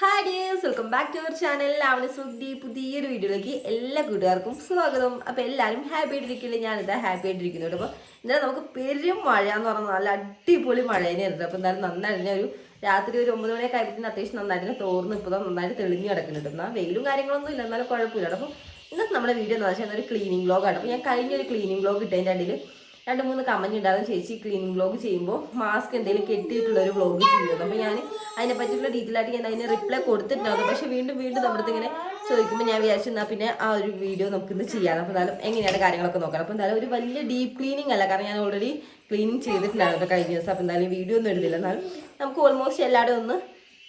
Hi dears welcome back to our channel അവന് സുദ്ധി പുതിയൊരു വീഡിയോയിലേക്ക് എല്ലാ കൂട്ടുകാർക്കും സ്വാഗതം. അപ്പോൾ എല്ലാവരും ഹാപ്പി ആയിട്ടിരിക്കില്ല? ഞാനിതാ ഹാപ്പി ആയിട്ടിരിക്കുന്നുണ്ട് അപ്പോൾ ഇന്നലെ നമുക്ക് പെരും മഴ എന്ന് പറഞ്ഞാൽ നല്ല അടിപൊളി മഴ തന്നെയായിരുന്നു അപ്പോൾ എന്തായാലും നന്നായിട്ട് ഒരു രാത്രി ഒരു ഒമ്പത് മണിയൊക്കെ ആയപ്പോഴത്തേന് അത്യാവശ്യം നന്നായിട്ട് തോർന്ന് ഇപ്പോൾ നന്നായിട്ട് തെളിഞ്ഞു കിടക്കുന്നുണ്ട്. എന്നാൽ വെയിലും കാര്യങ്ങളൊന്നും ഇല്ല. എന്നാലും കുഴപ്പമില്ല. അപ്പോൾ ഇന്നത്തെ നമ്മുടെ വീഡിയോ എന്ന് വെച്ചാൽ ഒരു ക്ലീനിങ് ബ്ലോഗാണ് അപ്പോൾ ഞാൻ കഴിഞ്ഞൊരു ക്ലീനിങ് ബ്ലോഗ് ഇട്ടതിന്റെ അടിയിൽ രണ്ട് മൂന്ന് കമന്റ് ഉണ്ടായിരുന്നു ചേച്ചി ക്ലീനിങ് വ്ലോഗ് ചെയ്യുമ്പോൾ മാസ്ക് എന്തെങ്കിലും കെട്ടിയിട്ടുള്ള ഒരു വ്ലോഗ് ചെയ്യുന്നത് അപ്പോൾ ഞാൻ അതിനെ പറ്റിയുള്ള ഡീറ്റെയിൽ ആയിട്ട് ഞാൻ അതിന് റിപ്ലൈ കൊടുത്തിട്ടുണ്ടായിരുന്നു. പക്ഷെ വീണ്ടും വീണ്ടും നമ്മുടെ ഇങ്ങനെ ചോദിക്കുമ്പോൾ ഞാൻ വിചാരിച്ചു എന്നാൽ പിന്നെ ആ ഒരു വീഡിയോ നമുക്ക് ഇന്ന് ചെയ്യാം അപ്പോൾ എന്തായാലും എങ്ങനെയാണ് കാര്യങ്ങളൊക്കെ നോക്കണം അപ്പോൾ എന്തായാലും ഒരു വലിയ ഡീപ്പ് ക്ലീനിങ് അല്ല. കാരണം ഞാൻ ഓൾറെഡി ക്ലീനിങ് ചെയ്തിട്ടുണ്ടായിരുന്നു. കഴിഞ്ഞ ദിവസം. അപ്പോൾ എന്തായാലും വീഡിയോ ഒന്നും എടുത്തില്ല. എന്നാലും നമുക്ക് ഓൾമോസ്റ്റ് എല്ലാവരും ഒന്ന്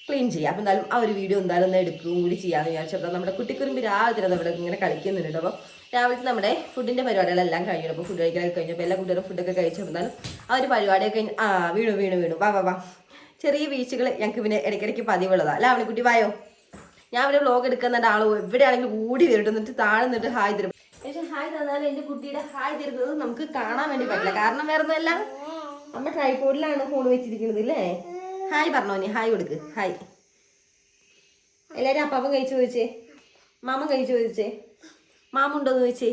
ക്ലീൻ ചെയ്യാം. അപ്പം എന്തായാലും ആ ഒരു വീഡിയോ എന്തായാലും ഒന്ന് എടുക്കുകയും കൂടി ചെയ്യാമെന്ന് വിചാരിച്ചപ്പോൾ നമ്മുടെ കുട്ടിക്കുറുമ്പ് രാവിലെ നമ്മുടെ ഇങ്ങനെ കളിക്കുന്നുണ്ട് അപ്പോൾ രാവിലത്തെ നമ്മുടെ ഫുഡിന്റെ പരിപാടികളെല്ലാം കഴിഞ്ഞു. അപ്പോൾ ഫുഡ് കഴിക്കാൻ കഴിക്കാനൊക്കെ കഴിഞ്ഞപ്പോൾ എല്ലാ കുട്ടികളും ഫുഡൊക്കെ കഴിച്ചപ്പോൾ എന്നാലും ആ ഒരു പരിപാടിയൊക്കെ കഴിഞ്ഞ് ആ വീണു വീണു വീണു. വാ വാ വാ. ചെറിയ വീഴ്ചകൾ ഞങ്ങൾക്ക് പിന്നെ ഇടയ്ക്കിടയ്ക്ക് പതിവുള്ളതാണ് അല്ല അവളെ കുട്ടി? വായോ? ഞാൻ ഇവിടെ വ്ലോഗ് എടുക്കുന്നുണ്ട് ആളോ എവിടെയാണെങ്കിലും ഓടി വരട്ടെ. എന്നിട്ട് താഴെ നിന്നിട്ട് ഹായ് തരും. പക്ഷേ ഹായ് തന്നാൽ എന്റെ കുട്ടിയുടെ ഹായ് തരുന്നത് നമുക്ക് കാണാൻ വേണ്ടി പറ്റില്ല. കാരണം വേറെ ഒന്നുമല്ല നമ്മുടെ ട്രൈപോഡിലാണ് ഫോൺ വെച്ചിരിക്കുന്നത് അല്ലേ ഹായ് പറഞ്ഞോ നീ ഹായ് കൊടുക്ക് ഹായ്. എല്ലാവരും അപ്പാപ്പൻ കഴിച്ചു ചോദിച്ചേ? മാമ കഴിച്ചു ചോദിച്ചേ? മാമുണ്ടോന്ന് ചോദിച്ചേ?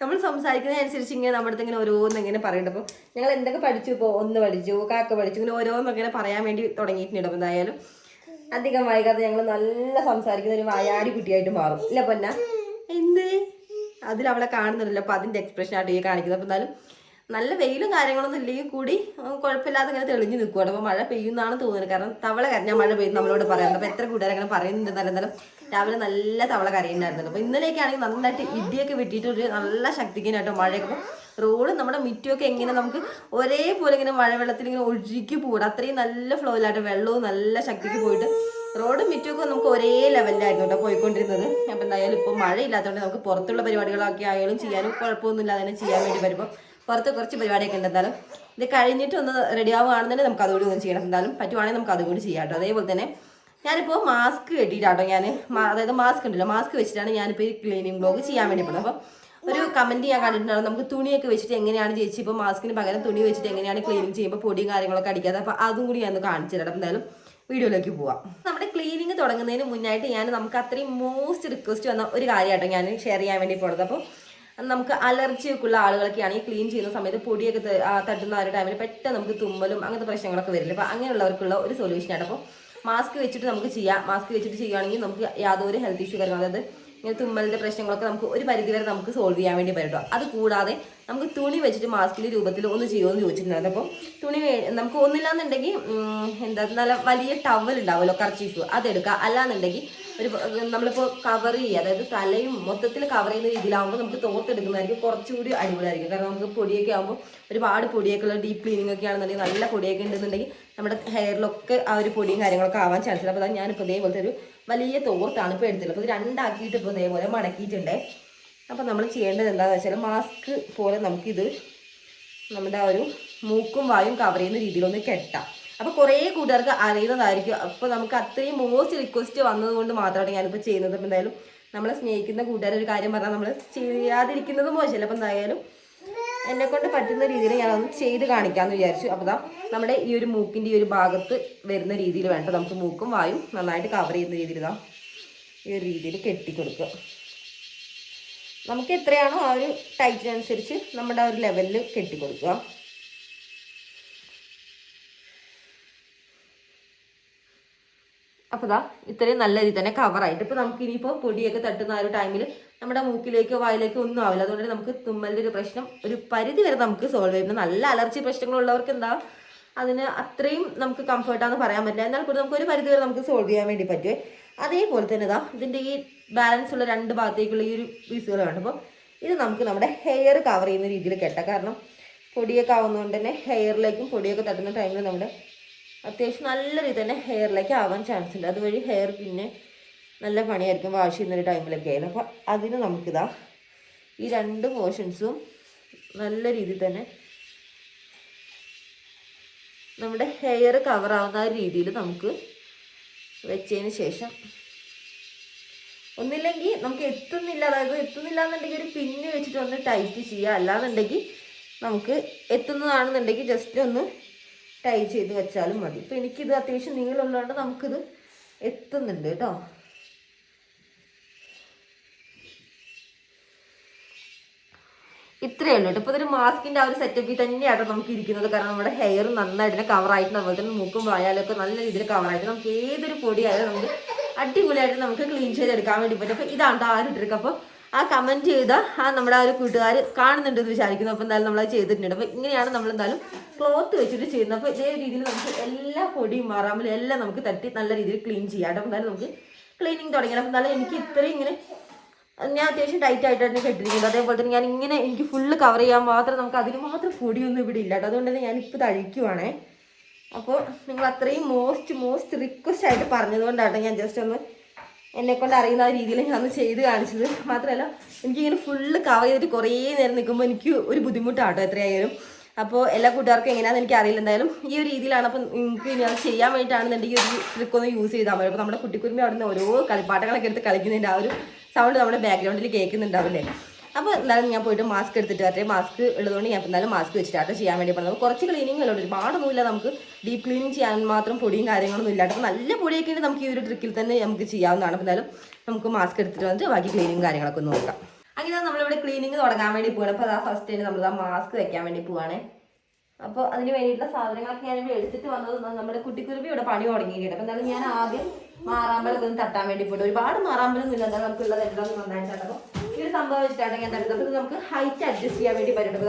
നമ്മൾ സംസാരിക്കുന്നതനുസരിച്ച് ഇങ്ങനെ നമ്മുടെ അടുത്ത് ഇങ്ങനെ ഓരോന്ന് ഇങ്ങനെ പറയുന്നുണ്ട് അപ്പോൾ ഞങ്ങൾ എന്തൊക്കെ പഠിച്ചു? ഇപ്പോൾ ഒന്ന് പഠിച്ചു കാക്ക പഠിച്ചു ഇങ്ങനെ ഓരോന്നും ഇങ്ങനെ പറയാൻ വേണ്ടി തുടങ്ങിയിട്ടുണ്ട്. അപ്പോൾ എന്തായാലും അധികം വൈകാതെ ഞങ്ങൾ നല്ല സംസാരിക്കുന്ന ഒരു വായാടി കുട്ടിയായിട്ട് മാറും. ഇല്ല പൊന്ന? എന്ത്? അതിൽ അവളെ കാണുന്നുണ്ടല്ലോ അപ്പോൾ അതിന്റെ എക്സ്പ്രഷൻ ആയിട്ട് കാണിക്കുന്നത്. അപ്പൊ എന്തായാലും നല്ല വെയിലും കാര്യങ്ങളൊന്നും ഇല്ലെങ്കിൽ കൂടി കുഴപ്പമില്ലാതെ ഇങ്ങനെ തെളിഞ്ഞു നിൽക്കും അപ്പോൾ മഴ പെയ്യുന്നാണ് തോന്നുന്നത്. കാരണം തവള കരഞ്ഞാൽ മഴ പെയ്യുന്ന നമ്മളോട് പറയാറുണ്ട്. അപ്പോൾ എത്ര കൂട്ടുകാർ അങ്ങനെ പറയുന്നുണ്ട് എന്നാലും എന്നാലും രാവിലെ നല്ല തവള കരയുന്നുണ്ടായിരുന്നു. അപ്പോൾ ഇന്നലെയൊക്കെ ആണെങ്കിൽ നന്നായിട്ട് ഇടിയൊക്കെ വെട്ടിയിട്ട് ഒരു നല്ല ശക്തിക്കാനായിട്ടോ മഴയൊക്കെ. അപ്പോൾ റോഡ് നമ്മുടെ മിറ്റുമൊക്കെ എങ്ങനെ നമുക്ക് ഒരേപോലെ ഇങ്ങനെ മഴവെള്ളത്തിൽ ഇങ്ങനെ ഒഴുകി പോകണം അത്രയും നല്ല ഫ്ലോയിലായിട്ട് വെള്ളവും നല്ല ശക്തിക്ക് പോയിട്ട് റോഡും മിറ്റുമൊക്കെ നമുക്ക് ഒരേ ലെവലിലായിരുന്നു കേട്ടോ പോയിക്കൊണ്ടിരുന്നത്. അപ്പം എന്തായാലും ഇപ്പോൾ മഴയില്ലാത്തതുകൊണ്ട് നമുക്ക് പുറത്തുള്ള പരിപാടികളൊക്കെ ആയാലും ചെയ്യാനും കുഴപ്പമൊന്നുമില്ലാതെ തന്നെ ചെയ്യാൻ വേണ്ടി വരുമ്പോൾ പുറത്ത് കുറച്ച് പരിപാടിയൊക്കെ ഉണ്ട് എന്തായാലും. ഇത് കഴിഞ്ഞിട്ട് ഒന്ന് റെഡി ആവുകയാണെന്നുണ്ടെങ്കിൽ നമുക്ക് അതുകൂടി ഒന്ന് ചെയ്യണം. എന്തായാലും പറ്റുവാണെങ്കിൽ നമുക്ക് അതുകൂടി ചെയ്യാം കേട്ടോ. അതേപോലെ തന്നെ ഞാനിപ്പോൾ മാസ്ക് കെട്ടിയിട്ടാട്ടോ ഞാൻ അതായത് മാസ്ക് ഉണ്ടല്ലോ. മാസ്ക് വെച്ചിട്ടാണ് ഞാനിപ്പോൾ ഈ ക്ലീനിങ് ബ്ലോഗ് ചെയ്യാൻ വേണ്ടി പോകുന്നത്. അപ്പോൾ ഒരു കമന്റ് ഞാൻ കണ്ടിട്ടുണ്ടായിരുന്നു. നമുക്ക് തുണിയൊക്കെ വെച്ചിട്ട് എങ്ങനെയാണ് ചേച്ചി ഇപ്പോൾ മാസ്കിന് പകരം തുണി വെച്ചിട്ട് എങ്ങനെയാണ് ക്ലീനിങ് ചെയ്യുമ്പോൾ പൊടിയും കാര്യങ്ങളൊക്കെ അടിക്കാതെ അപ്പോൾ അതും കൂടി ഞാൻ കാണിച്ചു തരാം. എന്തായാലും വീഡിയോയിലേക്ക് പോവാം. നമ്മുടെ ക്ലീനിങ് തുടങ്ങുന്നതിന് മുന്നായിട്ട് ഞാൻ നമുക്ക് അത്രയും മോസ്റ്റ് റിക്വസ്റ്റ് വന്ന ഒരു കാര്യമായിട്ടോ ഞാൻ ഷെയർ ചെയ്യാൻ വേണ്ടി പോണത് അപ്പോൾ നമുക്ക് അലർജി ഒക്കെ ഉള്ള ആളുകളൊക്കെയാണ് ഈ ക്ലീൻ ചെയ്യുന്ന സമയത്ത് പൊടിയൊക്കെ തട്ടുന്ന ഒരു ടൈമിൽ പെട്ടെന്ന് നമുക്ക് തുമ്മലും അങ്ങനത്തെ പ്രശ്നങ്ങളൊക്കെ വരില്ല. അപ്പോൾ അങ്ങനെയുള്ളവർക്കുള്ള ഒരു സൊല്യൂഷനാണ് അപ്പോൾ മാസ്ക് വെച്ചിട്ട് നമുക്ക് ചെയ്യാം. മാസ്ക് വെച്ചിട്ട് ചെയ്യുകയാണെങ്കിൽ നമുക്ക് യാതൊരു ഹെൽത്ത് ഇഷ്യൂ കാര്യങ്ങളും അതായത് ഇങ്ങനെ തുമ്മലിന്റെ പ്രശ്നങ്ങളൊക്കെ നമുക്ക് ഒരു പരിധിവരെ നമുക്ക് സോൾവ് ചെയ്യാൻ വേണ്ടി പറ്റും അത് കൂടാതെ നമുക്ക് തുണി വെച്ചിട്ട് മാസ്കിന്റെ രൂപത്തിൽ ഒന്ന് ചെയ്യുമെന്ന് ചോദിച്ചിട്ടുണ്ടായിരുന്നു. അപ്പോൾ തുണി നമുക്ക് ഒന്നില്ലാന്നുണ്ടെങ്കിൽ എന്താ നല്ല വലിയ ടവൽ ഉണ്ടാവുമല്ലോ കർച്ചീഫ് അതെടുക്കുക അല്ലാന്നുണ്ടെങ്കിൽ ഒരു നമ്മളിപ്പോൾ കവർ ചെയ്യുക അതായത് തലയും മൊത്തത്തിൽ കവർ ചെയ്യുന്ന രീതിയിലാവുമ്പോൾ നമുക്ക് തോർത്തെടുക്കുന്നതായിരിക്കും. കുറച്ചുകൂടി അടിപൊളിയായിരിക്കും. കാരണം നമുക്ക് പൊടിയൊക്കെ ആകുമ്പോൾ ഒരുപാട് പൊടിയൊക്കെ ഉള്ള ഡീപ്പ് ക്ലീനിങ് ഒക്കെ ആണെന്നുണ്ടെങ്കിൽ നല്ല പൊടിയൊക്കെ ഉണ്ടെന്നുണ്ടെങ്കിൽ നമ്മുടെ ഹെയറിലൊക്കെ ആ ഒരു പൊടിയും കാര്യങ്ങളൊക്കെ ആവാൻ ചാൻസ് ഉണ്ട്. അപ്പോൾ ഞാനിപ്പോൾ ഇതേപോലത്തെ ഒരു വലിയ തോർത്താണ് ഇപ്പോൾ എടുത്തിട്ടുള്ളത്. അപ്പോൾ ഇത് രണ്ടാക്കിയിട്ട് ഇപ്പോൾ ഇതേപോലെ മടക്കിയിട്ടുണ്ട്. അപ്പോൾ നമ്മൾ ചെയ്യേണ്ടത് എന്താണെന്ന് വെച്ചാൽ മാസ്ക് പോലെ നമുക്കിത് നമ്മുടെ ആ ഒരു മൂക്കും വായും കവർ ചെയ്യുന്ന രീതിയിലൊന്ന് കെട്ടാം. അപ്പോൾ കുറേ കൂട്ടുകാർക്ക് അറിയുന്നതായിരിക്കും. അപ്പോൾ നമുക്ക് അത്രയും മോസ്റ്റ് റിക്വസ്റ്റ് വന്നതുകൊണ്ട് മാത്രമാണ് ഞാനിപ്പോൾ ചെയ്യുന്നത്. അപ്പൊ എന്തായാലും നമ്മളെ സ്നേഹിക്കുന്ന കൂട്ടുകാർ ഒരു കാര്യം പറഞ്ഞാൽ നമ്മൾ ചെയ്യാതിരിക്കുന്നത് മോശമല്ല? അപ്പൊ എന്തായാലും എന്നെ കൊണ്ട് പറ്റുന്ന രീതിയിൽ ഞാനൊന്ന് ചെയ്ത് കാണിക്കാമെന്ന് വിചാരിച്ചു. അപ്പോൾ ദാ നമ്മുടെ ഈ ഒരു മൂക്കിന്റെ ഈ ഒരു ഭാഗത്ത് വരുന്ന രീതിയിൽ വേണ്ട. നമുക്ക് മൂക്കും വായും നന്നായിട്ട് കവർ ചെയ്യുന്ന രീതിയിൽ ഇതാ ഈ ഒരു രീതിയിൽ കെട്ടിക്കൊടുക്കുക. നമുക്ക് എത്രയാണോ ആ ഒരു ടൈറ്റിനനുസരിച്ച് നമ്മുടെ ആ ഒരു ലെവലിൽ കെട്ടിക്കൊടുക്കുക. അപ്പോൾ ഇതാ ഇത്രയും നല്ല രീതി തന്നെ കവറായിട്ട് ഇപ്പോൾ നമുക്ക് ഇനിയിപ്പോൾ പൊടിയൊക്കെ തട്ടുന്ന ആ ഒരു ടൈമിൽ നമ്മുടെ മൂക്കിലേക്കോ വായിലേക്കോ ഒന്നും ആവില്ല. അതുകൊണ്ട് നമുക്ക് തുമ്മലിന്റെ ഒരു പ്രശ്നം ഒരു പരിധി വരെ നമുക്ക് സോൾവ് ചെയ്യുന്നത് നല്ല അലർജി പ്രശ്നങ്ങളുള്ളവർക്ക് എന്താ അതിന് അത്രയും നമുക്ക് കംഫർട്ടാന്ന് പറയാൻ പറ്റില്ല. എന്നാൽ കൂടി നമുക്ക് ഒരു പരിധി വരെ നമുക്ക് സോൾവ് ചെയ്യാൻ വേണ്ടി പറ്റുമേ അതേപോലെ തന്നെ ഇതാ ഇതിന്റെ ഈ ബാലൻസ് ഉള്ള രണ്ട് ഭാഗത്തേക്കുള്ള ഈ ഒരു പീസുകൾ വേണം അപ്പോൾ ഇത് നമുക്ക് നമ്മുടെ ഹെയർ കവർ ചെയ്യുന്ന രീതിയിൽ കെട്ടാം. കാരണം പൊടിയൊക്കെ ആവുന്നതുകൊണ്ട് തന്നെ ഹെയറിലേക്കും പൊടിയൊക്കെ തട്ടുന്ന ടൈമിൽ നമ്മുടെ അത്യാവശ്യം നല്ല രീതി തന്നെ ഹെയറിലേക്ക് ആവാൻ ചാൻസ് ഉണ്ട്. അതുവഴി ഹെയർ പിന്നെ നല്ല പണിയായിരിക്കും. വാഷ് ചെയ്യുന്ന ഒരു ടൈമിലൊക്കെ ആയാലും. അപ്പോൾ അതിന് നമുക്കിതാ ഈ രണ്ട് പോർഷൻസും നല്ല രീതിയിൽ തന്നെ നമ്മുടെ ഹെയർ കവറാവുന്ന രീതിയിൽ നമുക്ക് വെച്ചതിന് ശേഷം ഒന്നില്ലെങ്കിൽ നമുക്ക് എത്തുന്നില്ല. അതായത് എത്തുന്നില്ല എന്നുണ്ടെങ്കിൽ ഒരു പിന്ന് വെച്ചിട്ട് ഒന്ന് ടൈറ്റ് ചെയ്യുക. അല്ലാന്നുണ്ടെങ്കിൽ നമുക്ക് എത്തുന്നതാണെന്നുണ്ടെങ്കിൽ ജസ്റ്റ് ഒന്ന് ടൈ ചെയ്ത് വെച്ചാലും മതി. ഇപ്പം എനിക്കിത് അത്യാവശ്യം നീളമുള്ളതുകൊണ്ട് നമുക്കിത് എത്തുന്നുണ്ട് കേട്ടോ. ഇത്രയേ ഉള്ളൂ ഇപ്പോൾ ഇതൊരു മാസ്കിന്റെ ആ ഒരു സെറ്റപ്പിൽ തന്നെയാണ് നമുക്ക് ഇരിക്കുന്നത്. കാരണം നമ്മുടെ ഹെയർ നന്നായിട്ട് കവർ ആയിട്ട് അതുപോലെ തന്നെ മൂക്കും വായാലൊക്കെ നല്ല രീതിയിൽ കവറായിട്ട് നമുക്ക് ഏതൊരു പൊടിയായാലും നമുക്ക് അടിപൊളിയായിട്ട് നമുക്ക് ക്ലീൻ ചെയ്തെടുക്കാൻ വേണ്ടി പറ്റും. അപ്പോൾ ഇതാണ് ആ ഒരു ട്രിക്ക് അപ്പോൾ ആ കമന്റ് ചെയ്ത ആ നമ്മുടെ ആ ഒരു കൂട്ടുകാർ കാണുന്നുണ്ടെന്ന് വിചാരിക്കുന്നു. അപ്പോൾ എന്തായാലും നമ്മളത് ചെയ്തിട്ടുണ്ട്. അപ്പോൾ ഇങ്ങനെയാണ് നമ്മൾ എന്തായാലും ക്ലോത്ത് വെച്ചിട്ട് ചെയ്യുന്നത്. അപ്പോൾ ഇതേ രീതിയിൽ നമുക്ക് എല്ലാ പൊടിയും മാറാമലും എല്ലാം നമുക്ക് തട്ടി നല്ല രീതിയിൽ ക്ലീൻ ചെയ്യാം. അപ്പോൾ എന്തായാലും നമുക്ക് ക്ലീനിങ് തുടങ്ങിയത് അപ്പോൾ എന്നാലും എനിക്ക് ഇത്രയും ഇങ്ങനെ ഞാൻ അത്യാവശ്യം ടൈറ്റ് ആയിട്ടാണ് കെട്ടിരിക്കുന്നത് അതേപോലെ തന്നെ ഞാൻ ഇങ്ങനെ എനിക്ക് ഫുള്ള് കവർ ചെയ്യാൻ മാത്രം നമുക്ക് അതിന് മാത്രം പൊടിയൊന്നും ഇവിടെ ഇല്ല കേട്ടോ. അതുകൊണ്ട് തന്നെ ഞാനിപ്പോൾ തഴിക്കുവാണേ അപ്പോൾ നിങ്ങൾ അത്രയും മോസ്റ്റ് മോസ്റ്റ് റിക്വസ്റ്റ് ആയിട്ട് പറഞ്ഞതുകൊണ്ടാണ് ഞാൻ ജസ്റ്റ് ഒന്ന് എന്നെ കൊണ്ട് അറിയുന്ന രീതിയിൽ ഞാൻ ഒന്ന് ചെയ്ത് കാണിച്ചത്. മാത്രമല്ല എനിക്കിങ്ങനെ ഫുള്ള് കവർ ചെയ്തിട്ട് കുറേ നേരം നിൽക്കുമ്പോൾ എനിക്ക് ഒരു ബുദ്ധിമുട്ടാട്ടോ എത്രയായാലും. അപ്പോൾ എല്ലാ കൂട്ടുകാർക്കും എങ്ങനെയാണെന്ന് എനിക്ക് അറിയില്ല എന്തായാലും ഈ ഒരു രീതിയിലാണ് അപ്പം നിങ്ങൾക്ക് ഇനി അത് ചെയ്യാൻ വേണ്ടിയിട്ടാണെന്നുണ്ടെങ്കിൽ ഒരു ട്രിക്ക് ഒന്ന് യൂസ് ചെയ്താൽ മതി. അപ്പോൾ നമ്മുടെ കുട്ടിക്കുരുമി അവിടെ നിന്ന് ഓരോ കളിപ്പാട്ടങ്ങളൊക്കെ എടുത്ത് കളിക്കുന്നതിന്റെ ആ ഒരു സൗണ്ട് നമ്മുടെ ബാക്ക്ഗ്രൗണ്ടിൽ കേൾക്കുന്നുണ്ടാവില്ലേ അപ്പോൾ എന്തായാലും ഞാൻ പോയിട്ട് മാസ്ക് എടുത്തിട്ട് വരട്ടെ. മാസ്ക് ഉള്ളതുകൊണ്ട് ഞാൻ എന്തായാലും മാസ്ക് വെച്ചിട്ടാട്ടോ ചെയ്യാൻ വേണ്ടി പറഞ്ഞത്. കുറച്ച് ക്ലീനിങ് അല്ല ഒരുപാടൊന്നുമില്ല നമുക്ക്. ഡീപ്പ് ക്ലീനിങ് ചെയ്യാൻ മാത്രം പൊടിയും കാര്യങ്ങളൊന്നും ഇല്ലാട്ടോ അപ്പോൾ നല്ല പൊടിയൊക്കെ ഉണ്ട് നമുക്ക് ഈ ഒരു ട്രിക്കിൽ തന്നെ നമുക്ക് ചെയ്യാവുന്നതാണ്. അപ്പോൾ എന്തായാലും നമുക്ക് മാസ്ക് എടുത്തിട്ട് വന്നിട്ട് ബാക്കി ക്ലീനിങ് കാര്യങ്ങളൊക്കെ ഒന്ന് നോക്കാം. അങ്ങനെ നമ്മളിവിടെ ക്ലീനിങ് തുടങ്ങാൻ വേണ്ടി പോകണം അപ്പോൾ അതാ ഫസ്റ്റ് തന്നെ നമ്മൾ ആ മാസ്ക് വെക്കാൻ വേണ്ടി പോവാണേ. അപ്പോൾ അതിന് വേണ്ടിയിട്ടുള്ള സാധനങ്ങളൊക്കെ ഞാൻ ഇവിടെ എടുത്തിട്ട് വന്നത് നമ്മുടെ കുട്ടിക്കുരുമ്പി ഇവിടെ പണി തുടങ്ങിയിട്ടുണ്ട്. അപ്പോൾ എന്തായാലും ഞാൻ ആദ്യം ഇതൊന്നും തട്ടാൻ വേണ്ടി പോയിട്ട് ഒരുപാട് മാറാമ്പലം ഇല്ല എന്താണ് നമുക്കുള്ളത് എല്ലാം നന്നായിട്ട് അപ്പോൾ ഈ ഒരു സംഭവം വെച്ചിട്ടാണ് ഞാൻ തരുന്നത് അപ്പോൾ നമുക്ക് ഹൈറ്റ് അഡ്ജസ്റ്റ് ചെയ്യാൻ വേണ്ടി പറ്റും.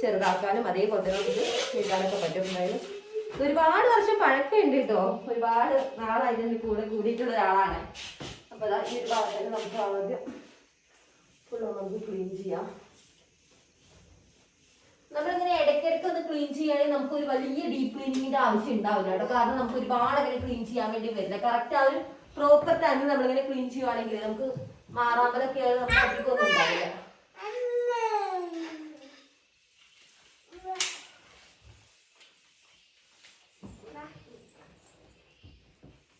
ചെറുതാക്കാനും അതേപോലെ തന്നെ നമുക്ക് എഴുതാനൊക്കെ പറ്റും എന്തായാലും. ഒരുപാട് വർഷം പഴക്കമുണ്ട് കേട്ടോ. ഒരുപാട് നാളായി ഇതിന്റെ കൂടെ കൂടിയിട്ടുള്ള ഒരാളാണ്. അപ്പോൾ അതാ ഈ ഒരു ഭാഗത്തേക്ക് നമുക്ക് ആദ്യം ഫുള്ള് നമുക്ക് ക്ലീൻ ചെയ്യാം. നമ്മളിങ്ങനെ ഇടയ്ക്കിടയ്ക്ക് ഒന്ന് ക്ലീൻ ചെയ്യുകയാണെങ്കിൽ നമുക്ക് ഒരു വലിയ ഡീപ്പ് ക്ലീനിങ്ങിന്റെ ആവശ്യം ഉണ്ടാവില്ല കേട്ടോ. കാരണം നമുക്ക് ഒരുപാട് അങ്ങനെ ക്ലീൻ ചെയ്യാൻ വേണ്ടി വരില്ല. കറക്റ്റ് ആ ഒരു പ്രോപ്പർ ടൈമിൽ നമ്മളിങ്ങനെ ക്ലീൻ ചെയ്യുവാണെങ്കിൽ നമുക്ക് മാറാമ്പലൊക്കെ നമുക്ക് ഉണ്ടാവില്ല.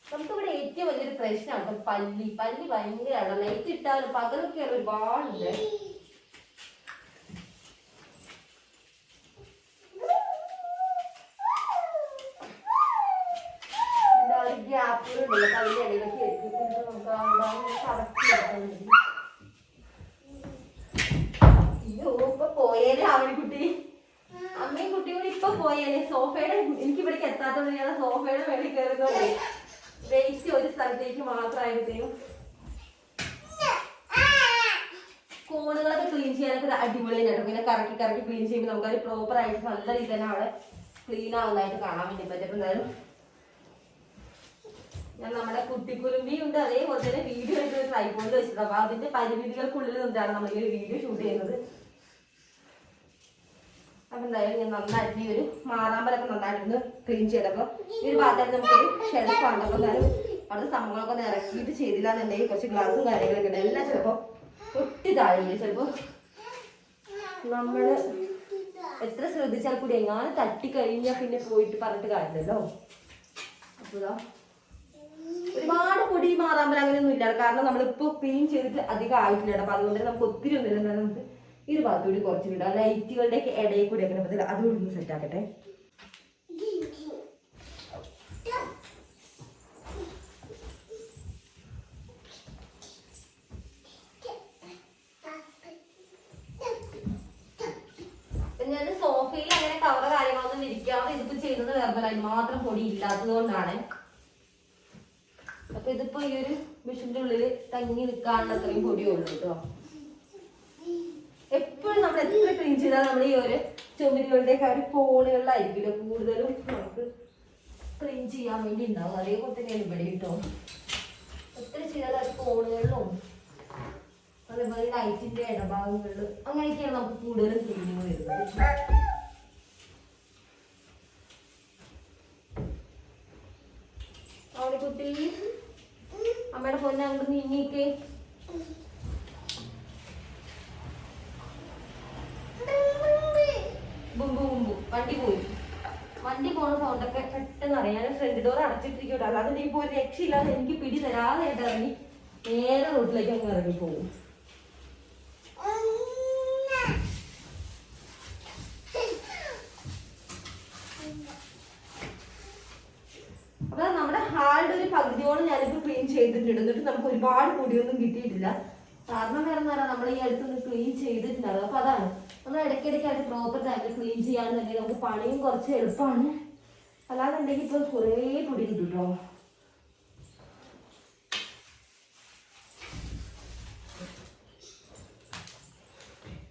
നമുക്കിവിടെ ഏറ്റവും വലിയൊരു പ്രശ്നമാണ് പല്ലി. പല്ലി ഭയങ്കരമാണ് ലൈറ്റ് ഇട്ടാലും പകലൊക്കെ ഒരുപാടുണ്ട് ഇതിന്റെ ആ ഒരു ഗ്യാപ്പുകളുണ്ടല്ലോ പല്ലിന്റെ ഇടയിലൊക്കെ ആയിരിക്കും. ഇത് നമുക്ക് ആ ഇവിടെ അങ്ങനെ കറക്റ്റ് എടുക്കാൻ വേണ്ടി. അയ്യോ ഇപ്പൊ പോയേനെ അവനിക്കുട്ടി അമ്മയും കുട്ടിയും കൂടി ഇപ്പൊ പോയേനെ സോഫയുടെ എനിക്ക് ഇവിടേക്ക് എത്താത്തത് ഞാൻ സോഫയുടെ മേളിൽ കയറുന്നത് വേസ്റ്റ് ഒരു സ്ഥലത്തേക്ക് മാത്രമായിരുന്നേക്കും കോണുകളൊക്കെ ക്ലീൻ ചെയ്യാനൊക്കെ ഒരു അടിപൊളിയാണ് ഇങ്ങനെ കറക്കി കറക്കി ക്ലീൻ ചെയ്യുമ്പോൾ നമുക്കത് പ്രോപ്പർ ആയിട്ട് നല്ല രീതിയിൽ തന്നെ അവിടെ ക്ലീൻ ആവുന്നതായിട്ട് കാണാൻ വേണ്ടി പറ്റും. എന്തായാലും ഞാൻ നമ്മുടെ കുട്ടിക്കുരുമ്പി ഉണ്ട് അതേപോലെ തന്നെ വീഡിയോ ആയിട്ട് ഒരു ട്രൈപോഡിൽ വെച്ചത്. അപ്പൊ അതിന്റെ പരിമിതികൾക്കുള്ളിൽ നിന്നാണ് നമ്മൾ ഈ ഒരു വീഡിയോ ഷൂട്ട് ചെയ്യുന്നത്. അപ്പൊ എന്തായാലും ഞാൻ നന്നായിട്ട് ഈ ഒരു മാറാമ്പലൊക്കെ നന്നായിട്ടൊന്ന് ക്ലീൻ ചെയ്തപ്പോ ഈ ഒരു ഭാഗത്തായിട്ട് നമുക്കൊരു ഷെൽഫ് ആണ് അപ്പൊ എന്തായാലും അവിടെ സംഭവങ്ങളൊക്കെ ഒന്ന് ഇറക്കിയിട്ട് ചെയ്തില്ല എന്നുണ്ടെങ്കിൽ കുറച്ച് ഗ്ലാസും കാര്യങ്ങളൊക്കെ ഉണ്ട്. എല്ലാം ചിലപ്പോ ഒട്ടി താഴെ. ചിലപ്പോ നമ്മൾ എത്ര ശ്രദ്ധിച്ചാൽ കൂടി എങ്ങാനും തട്ടി കഴിഞ്ഞാൽ പിന്നെ പോയിട്ട് പറഞ്ഞിട്ട് കാര്യമില്ലല്ലോ. അപ്പൊ ഇതാ. ഒരുപാട് പൊടി മാറാമ്പൽ അങ്ങനെയൊന്നും ഇല്ല. കാരണം നമ്മളിപ്പോ ക്ലീൻ ചെയ്തിട്ട് അധികം ആയിട്ടില്ല അപ്പൊ അതുകൊണ്ട് നമുക്ക് ഒത്തിരി ഒന്നുമില്ല എന്നാലും നമുക്ക് ഈ ഒരു കുറച്ച് വിടാം ലൈറ്റുകളുടെ ഒക്കെ ഇടയിൽ കൂടി ഒക്കെ പറ്റില്ല അതുകൂടി ഒന്ന് സെറ്റ് ആക്കട്ടെ. ഞാൻ സോഫയിൽ അങ്ങനെ കവർ കാര്യങ്ങളൊന്നും ഇരിക്കാതെ ഇതിപ്പോ ചെയ്യുന്നത് വേറെ മാത്രം പൊടി ഇല്ലാത്തത് കൊണ്ടാണ്. അപ്പൊ ഇതിപ്പോ ഈ ഒരു മെഷീന്റെ ഉള്ളിൽ തങ്ങി നിൽക്കാനുള്ള അത്രയും പൊടിയുള്ളൂ കേട്ടോ എപ്പോഴും നമ്മൾ എത്ര ക്ലീൻ ചെയ്താൽ നമ്മൾ ഈ ഒരു ചുമരുകളുടെ ഒക്കെ ആ ഒരു കോണുകളിലായിരിക്കില്ല കൂടുതലും നമുക്ക് ക്ലീൻ ചെയ്യാൻ വേണ്ടി ഉണ്ടാവും. അതേപോലെ തന്നെയാണ് ഇവിടെ കേട്ടോ എത്ര ചെയ്താലും അത് കോണുകളിലും അതേപോലെ ലൈറ്റിന്റെ ഇടഭാഗങ്ങളിലും അങ്ങനെയൊക്കെയാണ് നമുക്ക് കൂടുതലും ക്ലീനിങ് വരുന്നത്. അവിടെ കുട്ടി അമ്മയുടെ പൊന്നെ അങ്ങോട്ട് നീങ്ങിക്കേ. ബുംബു ബുംബു വണ്ടി പോയി. വണ്ടി പോണ സൗണ്ടൊക്കെ പെട്ടെന്ന് അറിയാം. ഞാൻ ഫ്രണ്ട് ഡോർ അടച്ചിട്ടിരിക്കട്ടോ അല്ലാതെ നീ ഇപ്പോൾ ഒരു രക്ഷയില്ലാതെ എനിക്ക് പിടി തരാതെ ഇറങ്ങി നേരെ റോട്ടിലേക്ക് അങ്ങ് ഇറങ്ങി പോകും അപ്പൊ ഹാളിന്റെ ഒരു പകുതിയോളം ഞാനിപ്പോ ക്ലീൻ ചെയ്തിട്ടുണ്ട്. എന്നിട്ട് നമുക്ക് ഒരുപാട് പൊടിയൊന്നും കിട്ടിയിട്ടില്ല. കാരണം വേറെ പറയാം നമ്മൾ ഈ അടുത്തൊന്ന് ക്ലീൻ ചെയ്തിട്ടുണ്ടാവും അപ്പൊ അതാണ്. നമ്മൾ ഇടയ്ക്കിടയ്ക്കായിട്ട് പ്രോപ്പർ ടൈമിൽ ക്ലീൻ ചെയ്യാന്നുണ്ടെങ്കിൽ നമുക്ക് പണിയും കുറച്ച് എളുപ്പമാണ്. അല്ലാന്നുണ്ടെങ്കിൽ ഇപ്പൊ കുറേ പൊടി കിട്ടും കേട്ടോ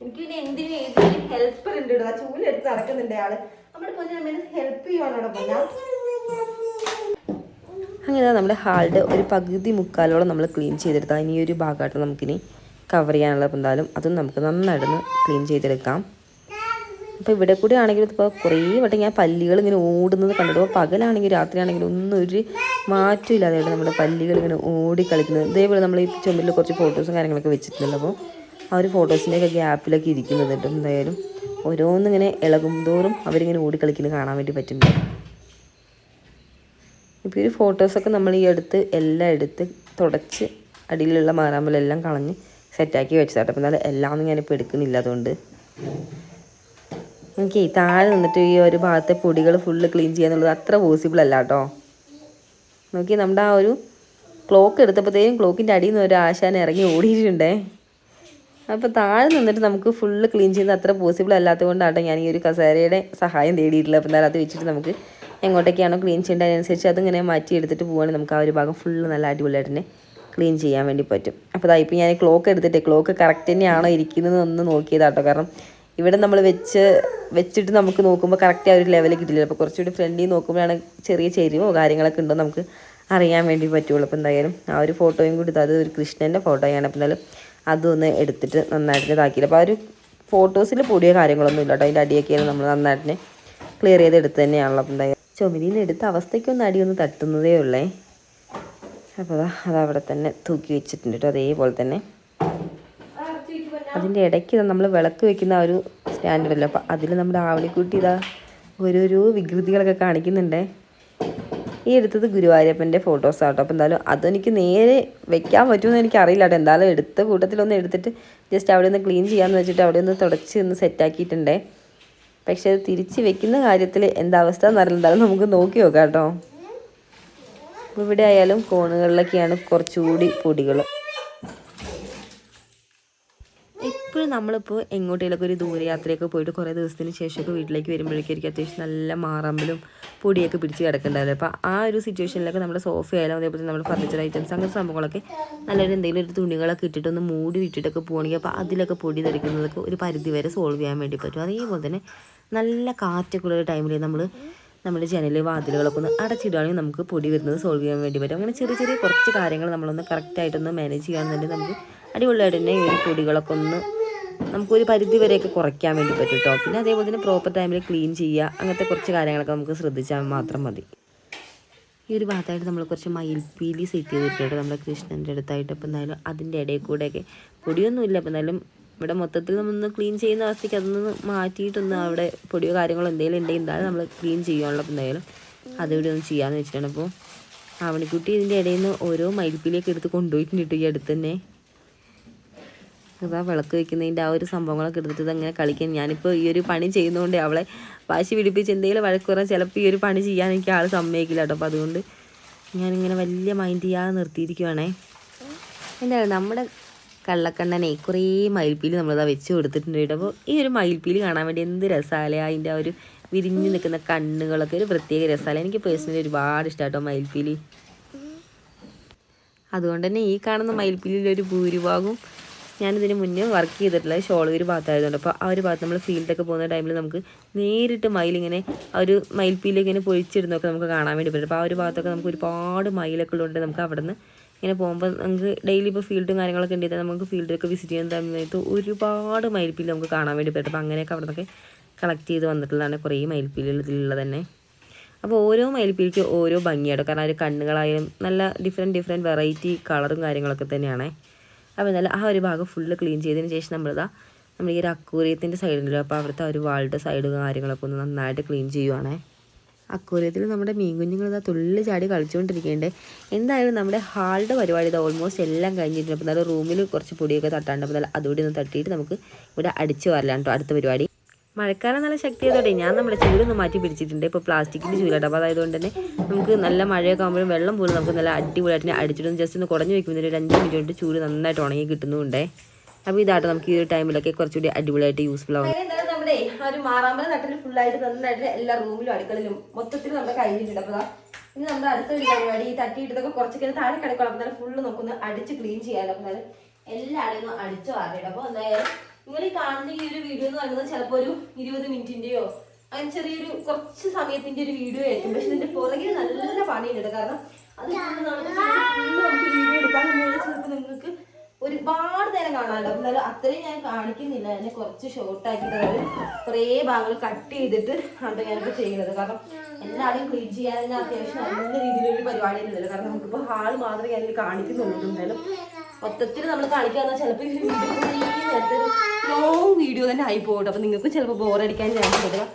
എനിക്ക് പിന്നെ എന്തിനും ഏതിനും ഹെൽപ്പർ ഉണ്ട്. ആ ചൂലെടുത്ത് നടക്കുന്നുണ്ട് ആൾ. നമ്മുടെ പൊന്നെ ഹെൽപ്പ് ചെയ്യുവാണ് പൊന്ന? അങ്ങനെ നമ്മുടെ ഹാളിന്റെ ഒരു പകുതി മുക്കാലോളം നമ്മൾ ക്ലീൻ ചെയ്തെടുത്താൽ ഇനി ഒരു ഭാഗമായിട്ട് നമുക്കിനി കവർ ചെയ്യാനുള്ള എന്തായാലും അതും നമുക്ക് നന്നായിട്ടൊന്ന് ക്ലീൻ ചെയ്തെടുക്കാം. അപ്പോൾ ഇവിടെ കൂടി ആണെങ്കിലും ഇപ്പോൾ കുറേ വട്ടം ഞാൻ പല്ലികൾ ഇങ്ങനെ ഓടുന്നത് കണ്ടിട്ട് അപ്പോൾ പകലാണെങ്കിൽ രാത്രിയാണെങ്കിലും ഒന്നും ഒരു മാറ്റമില്ലാതെ നമ്മുടെ പല്ലികൾ ഇങ്ങനെ ഓടി കളിക്കുന്നത് ഇതേപോലെ നമ്മൾ ഈ ചുമരിൽ കുറച്ച് ഫോട്ടോസും കാര്യങ്ങളൊക്കെ വെച്ചിട്ടുണ്ടല്ലോ അപ്പോൾ ആ ഒരു ഫോട്ടോസിന്റെയൊക്കെ ഗ്യാപ്പിലൊക്കെ ഇരിക്കുന്നുണ്ട് എന്തായാലും ഓരോന്നിങ്ങനെ ഇളകും അവരിങ്ങനെ ഓടി കളിക്കുന്നത് കാണാൻ വേണ്ടി പറ്റുന്നുണ്ട്. ഇപ്പോൾ ഈ ഫോട്ടോസൊക്കെ നമ്മൾ ഈ അടുത്ത് എല്ലാം എടുത്ത് തുടച്ച് അടിയിലുള്ള മാറാമ്പലെല്ലാം കളഞ്ഞ് സെറ്റാക്കി വെച്ചതാട്ടോ. അപ്പോൾ എന്നാലും എല്ലാം ഞാനിപ്പോൾ എടുക്കുന്നില്ല അതുകൊണ്ട്. എനിക്ക് താഴെ നിന്നിട്ട് ഈ ഒരു ഭാഗത്തെ പൊടികൾ ഫുള്ള് ക്ലീൻ ചെയ്യാന്നുള്ളത് അത്ര പോസിബിൾ അല്ല കേട്ടോ. നോക്കി നമ്മുടെ ആ ഒരു ക്ലോക്ക് എടുത്തപ്പോഴത്തേക്കും ക്ലോക്കിന്റെ അടിയിൽ നിന്ന് ഒരു ആശാൻ ഇറങ്ങി ഓടിയിട്ടുണ്ടേ. അപ്പോൾ താഴെ നിന്നിട്ട് നമുക്ക് ഫുള്ള് ക്ലീൻ ചെയ്യുന്നത് അത്ര പോസിബിൾ അല്ലാത്തത് കൊണ്ടാട്ടോ ഞാൻ ഈ ഒരു കസേരയുടെ സഹായം തേടിയിട്ടുള്ളത്. അപ്പോൾ എന്നാലും അത് വെച്ചിട്ട് നമുക്ക് എങ്ങോട്ടൊക്കെയാണോ ക്ലീൻ ചെയ്യേണ്ടത് അതിനനുസരിച്ച് അതിങ്ങനെ മാറ്റി എടുത്തിട്ട് പോവുകയാണെങ്കിൽ നമുക്ക് ആ ഒരു ഭാഗം ഫുള്ള് നല്ല അടിപൊളിയായിട്ട് തന്നെ ക്ലീൻ ചെയ്യാൻ വേണ്ടി പറ്റും. അപ്പോൾ അതാ ഇപ്പോൾ ഞാൻ ക്ലോക്ക് എടുത്തിട്ട് ക്ലോക്ക് കറക്റ്റ് തന്നെയാണോ ഇരിക്കുന്നത് ഒന്ന് നോക്കിയതാട്ടോ. കാരണം ഇവിടെ നമ്മൾ വെച്ച് വെച്ചിട്ട് നമുക്ക് നോക്കുമ്പോൾ കറക്റ്റ് ആ ഒരു ലെവലിൽ കിട്ടില്ല അപ്പോൾ കുറച്ചുകൂടി ഫ്രണ്ടിൽ നോക്കുമ്പോഴാണ് ചെറിയ ചെരിവോ കാര്യങ്ങളൊക്കെ ഉണ്ടോ നമുക്ക് അറിയാൻ വേണ്ടി പറ്റുള്ളൂ. അപ്പോൾ എന്തായാലും ആ ഒരു ഫോട്ടോയും കൂടി അത് ഒരു കൃഷ്ണന്റെ ഫോട്ടോയാണ് അപ്പോൾ എന്തായാലും അതൊന്ന് എടുത്തിട്ട് നന്നായിട്ട് ഇതാക്കിയില്ല അപ്പോൾ ആ ഒരു ഫോട്ടോസിൽ പൊടിയ കാര്യങ്ങളൊന്നും ഇല്ല കേട്ടോ അതിന്റെ അടിയൊക്കെയാണ് നമ്മൾ നന്നായിട്ട് ക്ലിയർ ചെയ്ത് എടുത്ത് തന്നെയാണല്ലോ. അപ്പോൾ എന്തായാലും ചുമരിൽ നിന്ന് എടുത്ത അവസ്ഥയ്ക്കൊന്ന് അടിയൊന്ന് തട്ടുന്നതേ ഉള്ളേ. അപ്പോൾ അതാ അതവിടെ തന്നെ തൂക്കി വെച്ചിട്ടുണ്ട് കേട്ടോ അതേപോലെ തന്നെ. അതിന്റെ ഇടയ്ക്ക് നമ്മൾ വിളക്ക് വെക്കുന്ന ഒരു സ്റ്റാൻഡുണ്ടല്ലോ അപ്പോൾ അതിൽ നമ്മുടെ ആവണിക്കുട്ടി ഇതാ ഓരോരോ വികൃതികളൊക്കെ കാണിക്കുന്നുണ്ടേ. ഈ എടുത്തത് ഗുരുവായൂരപ്പന്റെ ഫോട്ടോസ് ആട്ടോ അപ്പോൾ എന്തായാലും അതെനിക്ക് നേരെ വെക്കാൻ പറ്റുമെന്ന് എനിക്ക് അറിയില്ല കേട്ടോ. എന്തായാലും എടുത്ത കൂട്ടത്തിലൊന്ന് എടുത്തിട്ട് ജസ്റ്റ് അവിടെ ഒന്ന് ക്ലീൻ ചെയ്യാമെന്ന് വെച്ചിട്ട് അവിടെ ഒന്ന് തുടച്ച് ഒന്ന് സെറ്റാക്കിയിട്ടുണ്ടേ പക്ഷേ അത് തിരിച്ച് വെക്കുന്ന കാര്യത്തിൽ എന്താ അവസ്ഥ നല്ലതാണ് നമുക്ക് നോക്കി നോക്കാം കേട്ടോ. ഇവിടെ ആയാലും കോണുകളിലൊക്കെയാണ് കുറച്ചുകൂടി പൊടികൾ എപ്പോഴും നമ്മളിപ്പോൾ എങ്ങോട്ടേലൊക്കെ ഒരു ദൂരയാത്രയൊക്കെ പോയിട്ട് കുറേ ദിവസത്തിന് ശേഷമൊക്കെ വീട്ടിലേക്ക് വരുമ്പോഴേക്കും അത്യാവശ്യം നല്ല മാറമ്പലും പൊടിയൊക്കെ പിടിച്ച് കിടക്കണ്ടാവില്ല? അപ്പോൾ ആ ഒരു സിറ്റുവേഷനിലൊക്കെ നമ്മുടെ സോഫ ആയാലും അതേപോലെ നമ്മുടെ ഫർണിച്ചർ ഐറ്റംസ് അങ്ങനത്തെ സംഭവങ്ങളൊക്കെ നല്ലൊരു എന്തെങ്കിലും ഒരു തുണികളൊക്കെ ഇട്ടിട്ടൊന്ന് മൂടി വിട്ടിട്ടൊക്കെ പോകണമെങ്കിൽ അപ്പോൾ അതിലൊക്കെ പൊടി തെറിക്കുന്നതൊക്കെ ഒരു പരിധി വരെ സോൾവ് ചെയ്യാൻ വേണ്ടി പറ്റും. അതേപോലെ തന്നെ നല്ല കാറ്റൊക്കെ ഉള്ള ടൈമിൽ നമ്മൾ നമ്മുടെ ജനൽ വാതിലുകളൊക്കെ ഒന്ന് അടച്ചിടുകയാണെങ്കിൽ നമുക്ക് പൊടി വരുന്നത് സോൾവ് ചെയ്യാൻ വേണ്ടി പറ്റും. അങ്ങനെ ചെറിയ ചെറിയ കുറച്ച് കാര്യങ്ങൾ നമ്മളൊന്ന് കറക്റ്റായിട്ടൊന്ന് മാനേജ് ചെയ്യുകയാണെന്നുണ്ടെങ്കിൽ നമുക്ക് അടിപൊളിയായിട്ട് തന്നെ ഈ പൊടികളൊക്കെ ഒന്ന് നമുക്കൊരു പരിധി വരെയൊക്കെ കുറയ്ക്കാൻ വേണ്ടി പറ്റും കേട്ടോ പിന്നെ അതേപോലെ തന്നെ പ്രോപ്പർ ടൈമിൽ ക്ലീൻ ചെയ്യുക അങ്ങനത്തെ കുറച്ച് കാര്യങ്ങളൊക്കെ നമുക്ക് ശ്രദ്ധിച്ചാൽ മാത്രം മതി. ഈ ഒരു ഭാഗത്തായിട്ട് നമ്മൾ കുറച്ച് മയിൽപ്പീലി സെറ്റ് ചെയ്തിട്ടുണ്ട് നമ്മുടെ കൃഷ്ണന്റെ അടുത്തായിട്ട്. അപ്പോൾ എന്തായാലും അതിന്റെ ഇടയിൽ കൂടെയൊക്കെ പൊടിയൊന്നുമില്ല. അപ്പോൾ എന്തായാലും ഇവിടെ മൊത്തത്തിൽ നമ്മളൊന്ന് ക്ലീൻ ചെയ്യുന്ന അവസ്ഥയ്ക്ക് അതൊന്ന് മാറ്റിയിട്ടൊന്ന് അവിടെ പൊടിയോ കാര്യങ്ങളോ എന്തെങ്കിലും ഉണ്ടെങ്കിൽ എന്തായാലും നമ്മൾ ക്ലീൻ അപ്പോൾ എന്തായാലും അതിവിടെ ഒന്ന് ചെയ്യാമെന്ന് വെച്ചിട്ടാണ്. അപ്പോൾ ആവണിക്കുട്ടി ഇതിന്റെ ഇടയിൽ നിന്ന് ഓരോ മയിൽപ്പീലിയൊക്കെ എടുത്ത് കൊണ്ടുപോയിട്ടുണ്ട് ഈ അടുത്ത് തന്നെ. അതാ വിളക്ക് വെക്കുന്നതിന്റെ ആ ഒരു സംഭവങ്ങളൊക്കെ എടുത്തിട്ട് ഇതങ്ങനെ കളിക്കാൻ ഞാനിപ്പോൾ ഈ ഒരു പണി ചെയ്യുന്നതുകൊണ്ട് അവളെ വാശി പിടിപ്പിച്ച് എന്തെങ്കിലും വഴക്ക് പറയാൻ ചിലപ്പോൾ ഈ ഒരു പണി ചെയ്യാൻ എനിക്ക് ആൾ സമ്മതിക്കില്ല കേട്ടോ. അപ്പോൾ അതുകൊണ്ട് ഞാനിങ്ങനെ വലിയ മൈൻഡ് ചെയ്യാതെ നിർത്തിയിരിക്കുവാണേ. എന്താണ് നമ്മുടെ കള്ളക്കണ്ണനെ കുറേ മയിൽപ്പീലി നമ്മളിതാ വെച്ച് കൊടുത്തിട്ടുണ്ട് കേട്ടോ. അപ്പോൾ ഈ ഒരു മയിൽപ്പീലി കാണാൻ വേണ്ടി എന്ത് രസമല്ലേ അതിന്റെ ആ ഒരു വിരിഞ്ഞു നിൽക്കുന്ന കണ്ണുകളൊക്കെ ഒരു പ്രത്യേക രസമല്ലേ എനിക്ക് പേഴ്സണലി ഒരുപാട് ഇഷ്ടം കേട്ടോ മയിൽപ്പീലി. അതുകൊണ്ട് തന്നെ ഈ കാണുന്ന മയിൽപ്പീലിയിൽ ഒരു ഭൂരിഭാഗവും ഞാനിതിന് മുന്നേ വർക്ക് ചെയ്തിട്ടുള്ള ഷോളൂർ ഭാഗത്തായിരുന്നു അപ്പോൾ ആ ഒരു ഭാഗത്ത് നമ്മൾ ഫീൽഡൊക്കെ പോകുന്ന ടൈമിൽ നമുക്ക് നേരിട്ട് മയിലിങ്ങനെ ആ ഒരു മയിൽപ്പീലൊക്കെ ഇങ്ങനെ പൊഴിച്ചിടുന്നൊക്കെ നമുക്ക് കാണാൻ വേണ്ടി പറ്റും. അപ്പോൾ ആ ഒരു ഭാഗത്തൊക്കെ നമുക്ക് ഒരുപാട് മയിലൊക്കെ ഉള്ളതുകൊണ്ട് നമുക്ക് അവിടെ നിന്ന് ഇങ്ങനെ പോകുമ്പോൾ നമുക്ക് ഡെയിലി ഇപ്പോൾ ഫീൽഡും കാര്യങ്ങളൊക്കെ ഉണ്ടെങ്കിൽ നമുക്ക് ഫീൽഡൊക്കെ വിസിറ്റ് ചെയ്യുന്ന സമയത്ത് ഒരുപാട് മയിൽപ്പീലി നമുക്ക് കാണാൻ വേണ്ടി പറ്റും. അപ്പോൾ അങ്ങനെയൊക്കെ അവിടെ നിന്നൊക്കെ കളക്ട് ചെയ്ത് വന്നിട്ടുള്ളതാണ് കുറേ മയിൽപ്പീലികൾ ഇതിലുള്ളത് തന്നെ. അപ്പോൾ ഓരോ മയിൽപ്പീലിക്ക് ഓരോ ഭംഗിയാണ് കാരണം അവർ കണ്ണുകളായാലും നല്ല ഡിഫറെന്റ് ഡിഫറെന്റ് വെറൈറ്റി കളറും കാര്യങ്ങളൊക്കെ തന്നെയാണേ. അപ്പോൾ എന്നാലും ആ ഒരു ഭാഗം ഫുള്ള് ക്ലീൻ ചെയ്തതിന് ശേഷം നമ്മളിതാ നമ്മൾ ഈ ഒരു അക്കൂറിയത്തിന്റെ സൈഡിലോ അപ്പോൾ അവിടുത്തെ ഒരു വാളുടെ സൈഡ് കാര്യങ്ങളൊക്കെ ഒന്ന് നന്നായിട്ട് ക്ലീൻ ചെയ്യുവാണേ. അക്കൂറിയത്തിൽ നമ്മുടെ മീൻ കുഞ്ഞുങ്ങൾ ഇതാ തുള്ളി ചാടി കളിച്ചുകൊണ്ടിരിക്കേണ്ടത് എന്തായാലും നമ്മുടെ ഹാളുടെ പരിപാടി ഇത് ഓൾമോസ്റ്റ് എല്ലാം കഴിഞ്ഞിട്ടുണ്ട്. അപ്പോൾ നല്ല റൂമിൽ കുറച്ച് പൊടിയൊക്കെ തട്ടാണ്ട് അപ്പോൾ നല്ല അതുകൂടി ഒന്ന് തട്ടിയിട്ട് നമുക്ക് ഇവിടെ അടിച്ച് കേട്ടോ അടുത്ത പരിപാടി. മഴക്കാലം നല്ല ശക്തിയതോടെ ഞാൻ നമ്മുടെ ചൂടൊന്ന് മാറ്റി പിടിച്ചിട്ടുണ്ട്. ഇപ്പോൾ പ്ലാസ്റ്റിക്കിന്റെ ചൂലാട്ടോ. അപ്പോൾ അതായതുകൊണ്ട് തന്നെ നമുക്ക് നല്ല മഴയൊക്കെ ആകുമ്പോഴും വെള്ളം പോലും നമുക്ക് നല്ല അടിപൊളിയായിട്ട് തന്നെ അടിച്ചിട്ട് ജസ്റ്റ് ഒന്ന് കുടഞ്ഞു വെക്കുമ്പോൾ ഒരു അഞ്ച് മിനിറ്റ് കൊണ്ട് ചൂട് നന്നായിട്ട് ഉണങ്ങി കിട്ടുന്നുണ്ടേ. അപ്പോൾ ഇതാട്ടോ നമുക്ക് ഈ ഒരു ടൈമിലൊക്കെ കുറച്ചുകൂടി അടിപൊളിയായിട്ട് യൂസ്ഫുൾ ആവും. നമ്മുടെ ആ ഒരു മാറാമ്പല നട്ടിൽ ഫുള്ളായിട്ട് നന്നായിട്ട് എല്ലാ റൂമിലും അടുക്കളയിലും മൊത്തത്തിൽ നമ്മുടെ കഴിഞ്ഞിട്ടുണ്ട് അപ്പോൾ ഇനി നമ്മുടെ അടുത്ത ഒരു പരിപാടി ഈ തട്ടിയിട്ടതൊക്കെ കുറച്ചൊക്കെ താഴെ കിടക്കണം അപ്പോൾ തന്നെ ഫുള്ള് നമുക്കൊന്ന് അടിച്ച് ക്ലീൻ ചെയ്യാൻ അപ്പോൾ എന്തായാലും എല്ലാവരും ഒന്ന് അടിച്ചു വാറിയിടും അപ്പോൾ എന്തായാലും നിങ്ങൾ ഈ കാണുന്ന ഈ ഒരു വീഡിയോ എന്ന് പറയുന്നത് ചിലപ്പോൾ ഒരു ഇരുപത് മിനിറ്റിന്റെയോ അങ്ങനെ ചെറിയൊരു കുറച്ച് സമയത്തിന്റെ ഒരു വീഡിയോ ആയിരിക്കും. പക്ഷെ ഇതിന്റെ പുറകിൽ നല്ല നല്ല പണിയുണ്ട് കാരണം അത് വീഡിയോ എടുക്കാൻ ചിലപ്പോൾ നിങ്ങൾക്ക് ഒരുപാട് നേരം കാണാമല്ലോ എന്നാലും അത്രയും ഞാൻ കാണിക്കുന്നില്ല. എന്നെ കുറച്ച് ഷോർട്ട് ആക്കിയിട്ട് അതായത് കുറേ ഭാഗങ്ങൾ കട്ട് ചെയ്തിട്ട് ആണ് ഞാനിപ്പോൾ ചെയ്യുന്നത്. കാരണം എല്ലാവരും ക്ലീൻ ചെയ്യാൻ അത്യാവശ്യം നല്ല രീതിയിലൊരു പരിപാടി ഉണ്ടല്ലോ കാരണം നമുക്കിപ്പോൾ ഹാൾ മാത്രമേ ഞാനിത് കാണിക്കുന്നുള്ളൂ. എന്നാലും മൊത്തത്തിൽ നമ്മൾ കാണിക്കാന്ന് ചിലപ്പോൾ ലോങ് വീഡിയോ തന്നെ ആയി പോകട്ടെ അപ്പൊ നിങ്ങൾക്ക് ചിലപ്പോൾ ബോറടിക്കാൻ ചാൻസ് കൊടുക്കാം